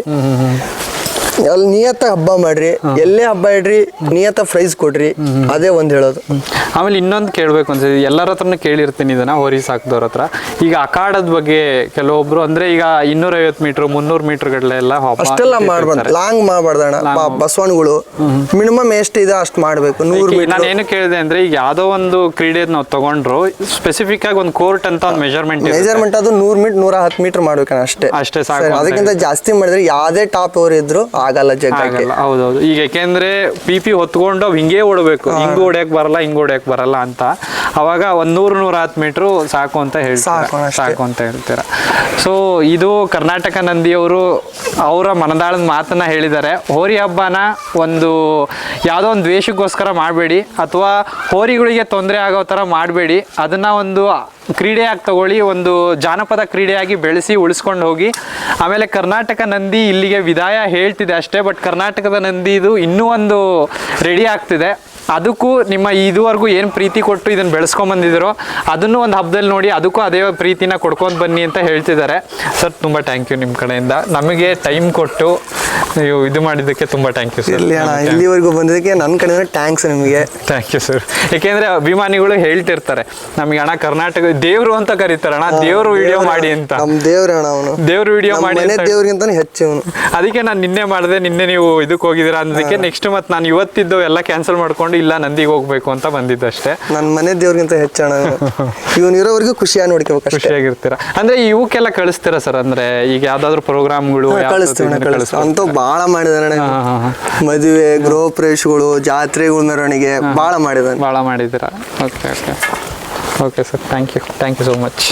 [SPEAKER 2] ಅಲ್ಲಿ ನಿಯತ ಹಬ್ಬ ಮಾಡ್ರಿ ಎಲ್ಲೇ ಹಬ್ಬ ಇಡ್ರಿ ನಿಯತ ಪ್ರೈಸ್ ಕೊಡ್ರಿ ಅದೇ ಒಂದ್ ಹೇಳೋದು.
[SPEAKER 1] ಆಮೇಲೆ ಇನ್ನೊಂದು ಕೇಳಬೇಕು ಅನ್ಸುತ್ತೆ ಎಲ್ಲರ ಹತ್ರನೂ ಕೇಳಿರ್ತೀನಿ ಇದನ್ನ ಹೊರಿ ಸಾಕ್ದವ್ರ ಹತ್ರ. ಈಗ ಅಖಾಡದ ಬಗ್ಗೆ ಕೆಲವೊಬ್ರು ಅಂದ್ರೆ ಈಗ ಇನ್ನೂರೈವತ್ತು ಮೀಟರ್ ಮುನ್ನೂರು ಮೀಟರ್ ಗಡ್ಲೆ ಎಲ್ಲ
[SPEAKER 2] ಅಷ್ಟೆಲ್ಲ ಮಾಡ್ಬಾರ್ದು ಲಾಂಗ್ ಮಾಡ್ಬಾರ್ದಣ್ಣ ಬಸವಣ್ಣಗಳು. ಮಿನಿಮಮ್ ಎಷ್ಟು ಇದೆ ಅಷ್ಟು ಮಾಡ್ಬೇಕು ನೂರ್
[SPEAKER 1] ಈಗ ನಾನು ಏನು ಕೇಳಿದೆ ಅಂದ್ರೆ ಈಗ ಯಾವ್ದೋ ಒಂದು ಕ್ರೀಡೆ ನಾವು ತಗೊಂಡ್ರು ಸ್ಪೆಸಿಫಿಕ್ ಆಗಿ ಒಂದು ಕೋರ್ಟ್ ಅಂತ ಒಂದು ಮೆಜರ್ಮೆಂಟ್
[SPEAKER 2] ಮೆಜರ್ಮೆಂಟ್ ಅದು ನೂರ್ ಮೀಟರ್ ನೂರ ಹತ್ತು ಮೀಟರ್ ಮಾಡ್ಬೇಕಣ್ಣ ಅಷ್ಟೇ.
[SPEAKER 1] ಅಷ್ಟೇ ಸಾಕು
[SPEAKER 2] ಅದಕ್ಕಿಂತ ಜಾಸ್ತಿ ಮಾಡಿದ್ರೆ ಯಾವ್ದೇ ಟಾಪ್ ಅವ್ರು ಇದ್ರು ಆಗಲ್ಲ ಜಗ್ಗಕ್ಕೆ
[SPEAKER 1] ಹೌದೌದು. ಈಗ ಯಾಕೆಂದ್ರೆ ಪಿ ಪಿ ಹೊತ್ಕೊಂಡು ಅವ್ ಹಿಂಗೆ ಓಡಬೇಕು. ಹಿಂಗ್ ಓಡಕ್ ಬರಲ್ಲ ಹಿಂಗ್ ಓಡಕ್ ಬರಲ್ಲ ಅಂತ. ಅವಾಗ ಒಂದ್ ನೂರ್ ನೂರ ಹತ್ತು ಮೀಟ್ರು ಸಾಕು ಅಂತ ಹೇಳ್ತಾರೆ?
[SPEAKER 2] ಸಾಕು
[SPEAKER 1] ಸಾಕು ಅಂತ ಹೇಳ್ತೀರಾ? ಸೊ ಇದು ಕರ್ನಾಟಕ ನಂದಿಯವರು ಅವರ ಮನದಾಳದ ಮಾತನ್ನ ಹೇಳಿದ್ದಾರೆ. ಹೋರಿ ಹಬ್ಬನ ಒಂದು ಯಾವುದೋ ಒಂದು ದ್ವೇಷಕ್ಕೋಸ್ಕರ ಮಾಡಬೇಡಿ ಅಥವಾ ಹೋರಿಗಳಿಗೆ ತೊಂದರೆ ಆಗೋ ಥರ ಮಾಡಬೇಡಿ. ಅದನ್ನ ಒಂದು ಕ್ರೀಡೆಯಾಗಿ ತಗೊಳ್ಳಿ, ಒಂದು ಜಾನಪದ ಕ್ರೀಡೆಯಾಗಿ ಬೆಳೆಸಿ ಉಳಿಸ್ಕೊಂಡು ಹೋಗಿ. ಆಮೇಲೆ ಕರ್ನಾಟಕ ನಂದಿ ಇಲ್ಲಿಗೆ ವಿದಾಯ ಹೇಳ್ತಿದೆ ಅಷ್ಟೇ ಬಟ್ ಕರ್ನಾಟಕದ ನಂದಿದು ಇನ್ನೂ ಒಂದು ರೆಡಿ ಆಗ್ತಿದೆ. ಅದಕ್ಕೂ ನಿಮ್ಮ ಇದುವರೆಗೂ ಏನು ಪ್ರೀತಿ ಕೊಟ್ಟು ಇದನ್ನು ಬೆಳೆಸ್ಕೊಂಬಂದಿದ್ದೀರೋ ಅದನ್ನು ಒಂದು ಹಬ್ಬದಲ್ಲಿ ನೋಡಿ ಅದಕ್ಕೂ ಅದೇ ಪ್ರೀತಿನ ಕೊಡ್ಕೊಂಡು ಬನ್ನಿ ಅಂತ ಹೇಳ್ತಿದ್ದಾರೆ. ಸರ್ ತುಂಬ ಥ್ಯಾಂಕ್ ಯು ನಿಮ್ಮ ಕಡೆಯಿಂದ. ನಮಗೆ ಟೈಮ್ ಕೊಟ್ಟು ನೀವು ಇದು ಮಾಡಿದ್ದಕ್ಕೆ ತುಂಬ ಥ್ಯಾಂಕ್ ಯು ಸರ್
[SPEAKER 2] ಇಲ್ಲಿವರೆಗೂ ಬಂದಿದ್ದಕ್ಕೆ ನನ್ನ ಕಡೆಯಿಂದ ಥ್ಯಾಂಕ್ಸ್ ನಿಮಗೆ.
[SPEAKER 1] ಥ್ಯಾಂಕ್ ಯು ಸರ್ ಯಾಕೆಂದ್ರೆ ಅಭಿಮಾನಿಗಳು ಹೇಳ್ತಿರ್ತಾರೆ ನಮಗೆ ಅಣ್ಣ ಕರ್ನಾಟಕ ದೇವರು ಅಂತ ಕರೀತಾರೆ ಅಣ್ಣ. ದೇವ್ರು ವಿಡಿಯೋ ಮಾಡಿ ಅಂತ.
[SPEAKER 2] ನಮ್ಮ ದೇವ್ರ ಅಣ್ಣ ಅವನು.
[SPEAKER 1] ದೇವ್ರ ವಿಡಿಯೋ ಮಾಡಿ
[SPEAKER 2] ದೇವ್ರಿಗಿಂತ ಹೆಚ್ಚು ಅವನು.
[SPEAKER 1] ಅದಕ್ಕೆ ನಾನು ನಿನ್ನೆ ಮಾಡಿದೆ ನಿನ್ನೆ ನೀವು ಇದಕ್ಕೆ ಹೋಗಿದ್ದೀರಾ ಅನ್ನೋದಕ್ಕೆ ನೆಕ್ಸ್ಟ್ ಮತ್ತೆ ನಾನು ಇವತ್ತಿದ್ದು ಎಲ್ಲ ಕ್ಯಾನ್ಸಲ್ ಮಾಡ್ಕೊಂಡು ಇಲ್ಲ ನಂದಿಗೆ ಹೋಗ್ಬೇಕು ಅಂತ ಬಂದಿದ್ದಷ್ಟೇ.
[SPEAKER 2] ನನ್ನ ಮನೆ ದೇವ್ರಿಗಿಂತ ಹೆಚ್ಚಣ ಇವನ್ ಇರೋವರೆಗೂ ಖುಷಿಯಾಗಿ ನೋಡ್ಕೋಬೇಕು ಅಷ್ಟೇ.
[SPEAKER 1] ಖುಷಿಯಾಗಿರ್ತೀರಾ? ಅಂದ್ರೆ ಇವಕ್ಕೆಲ್ಲ ಕಳಿಸ್ತೀರಾ ಸರ್? ಅಂದ್ರೆ ಈಗ ಯಾವ್ದಾದ್ರು ಪ್ರೋಗ್ರಾಮ್ಗಳು
[SPEAKER 2] ಕಳಿಸ್ತೀವಿ ಅಂತೂ ಭಾಳ ಮಾಡಿದಾನೆ. ಮದುವೆ ಗೃಹ ಪ್ರವೇಶಗಳು ಜಾತ್ರೆಗಳು ಮೆರವಣಿಗೆ ಭಾಳ ಮಾಡಿದಾನೆ.
[SPEAKER 1] ಭಾಳ ಮಾಡಿದ್ದೀರಾ? Okay okay. Okay sir thank you thank you so much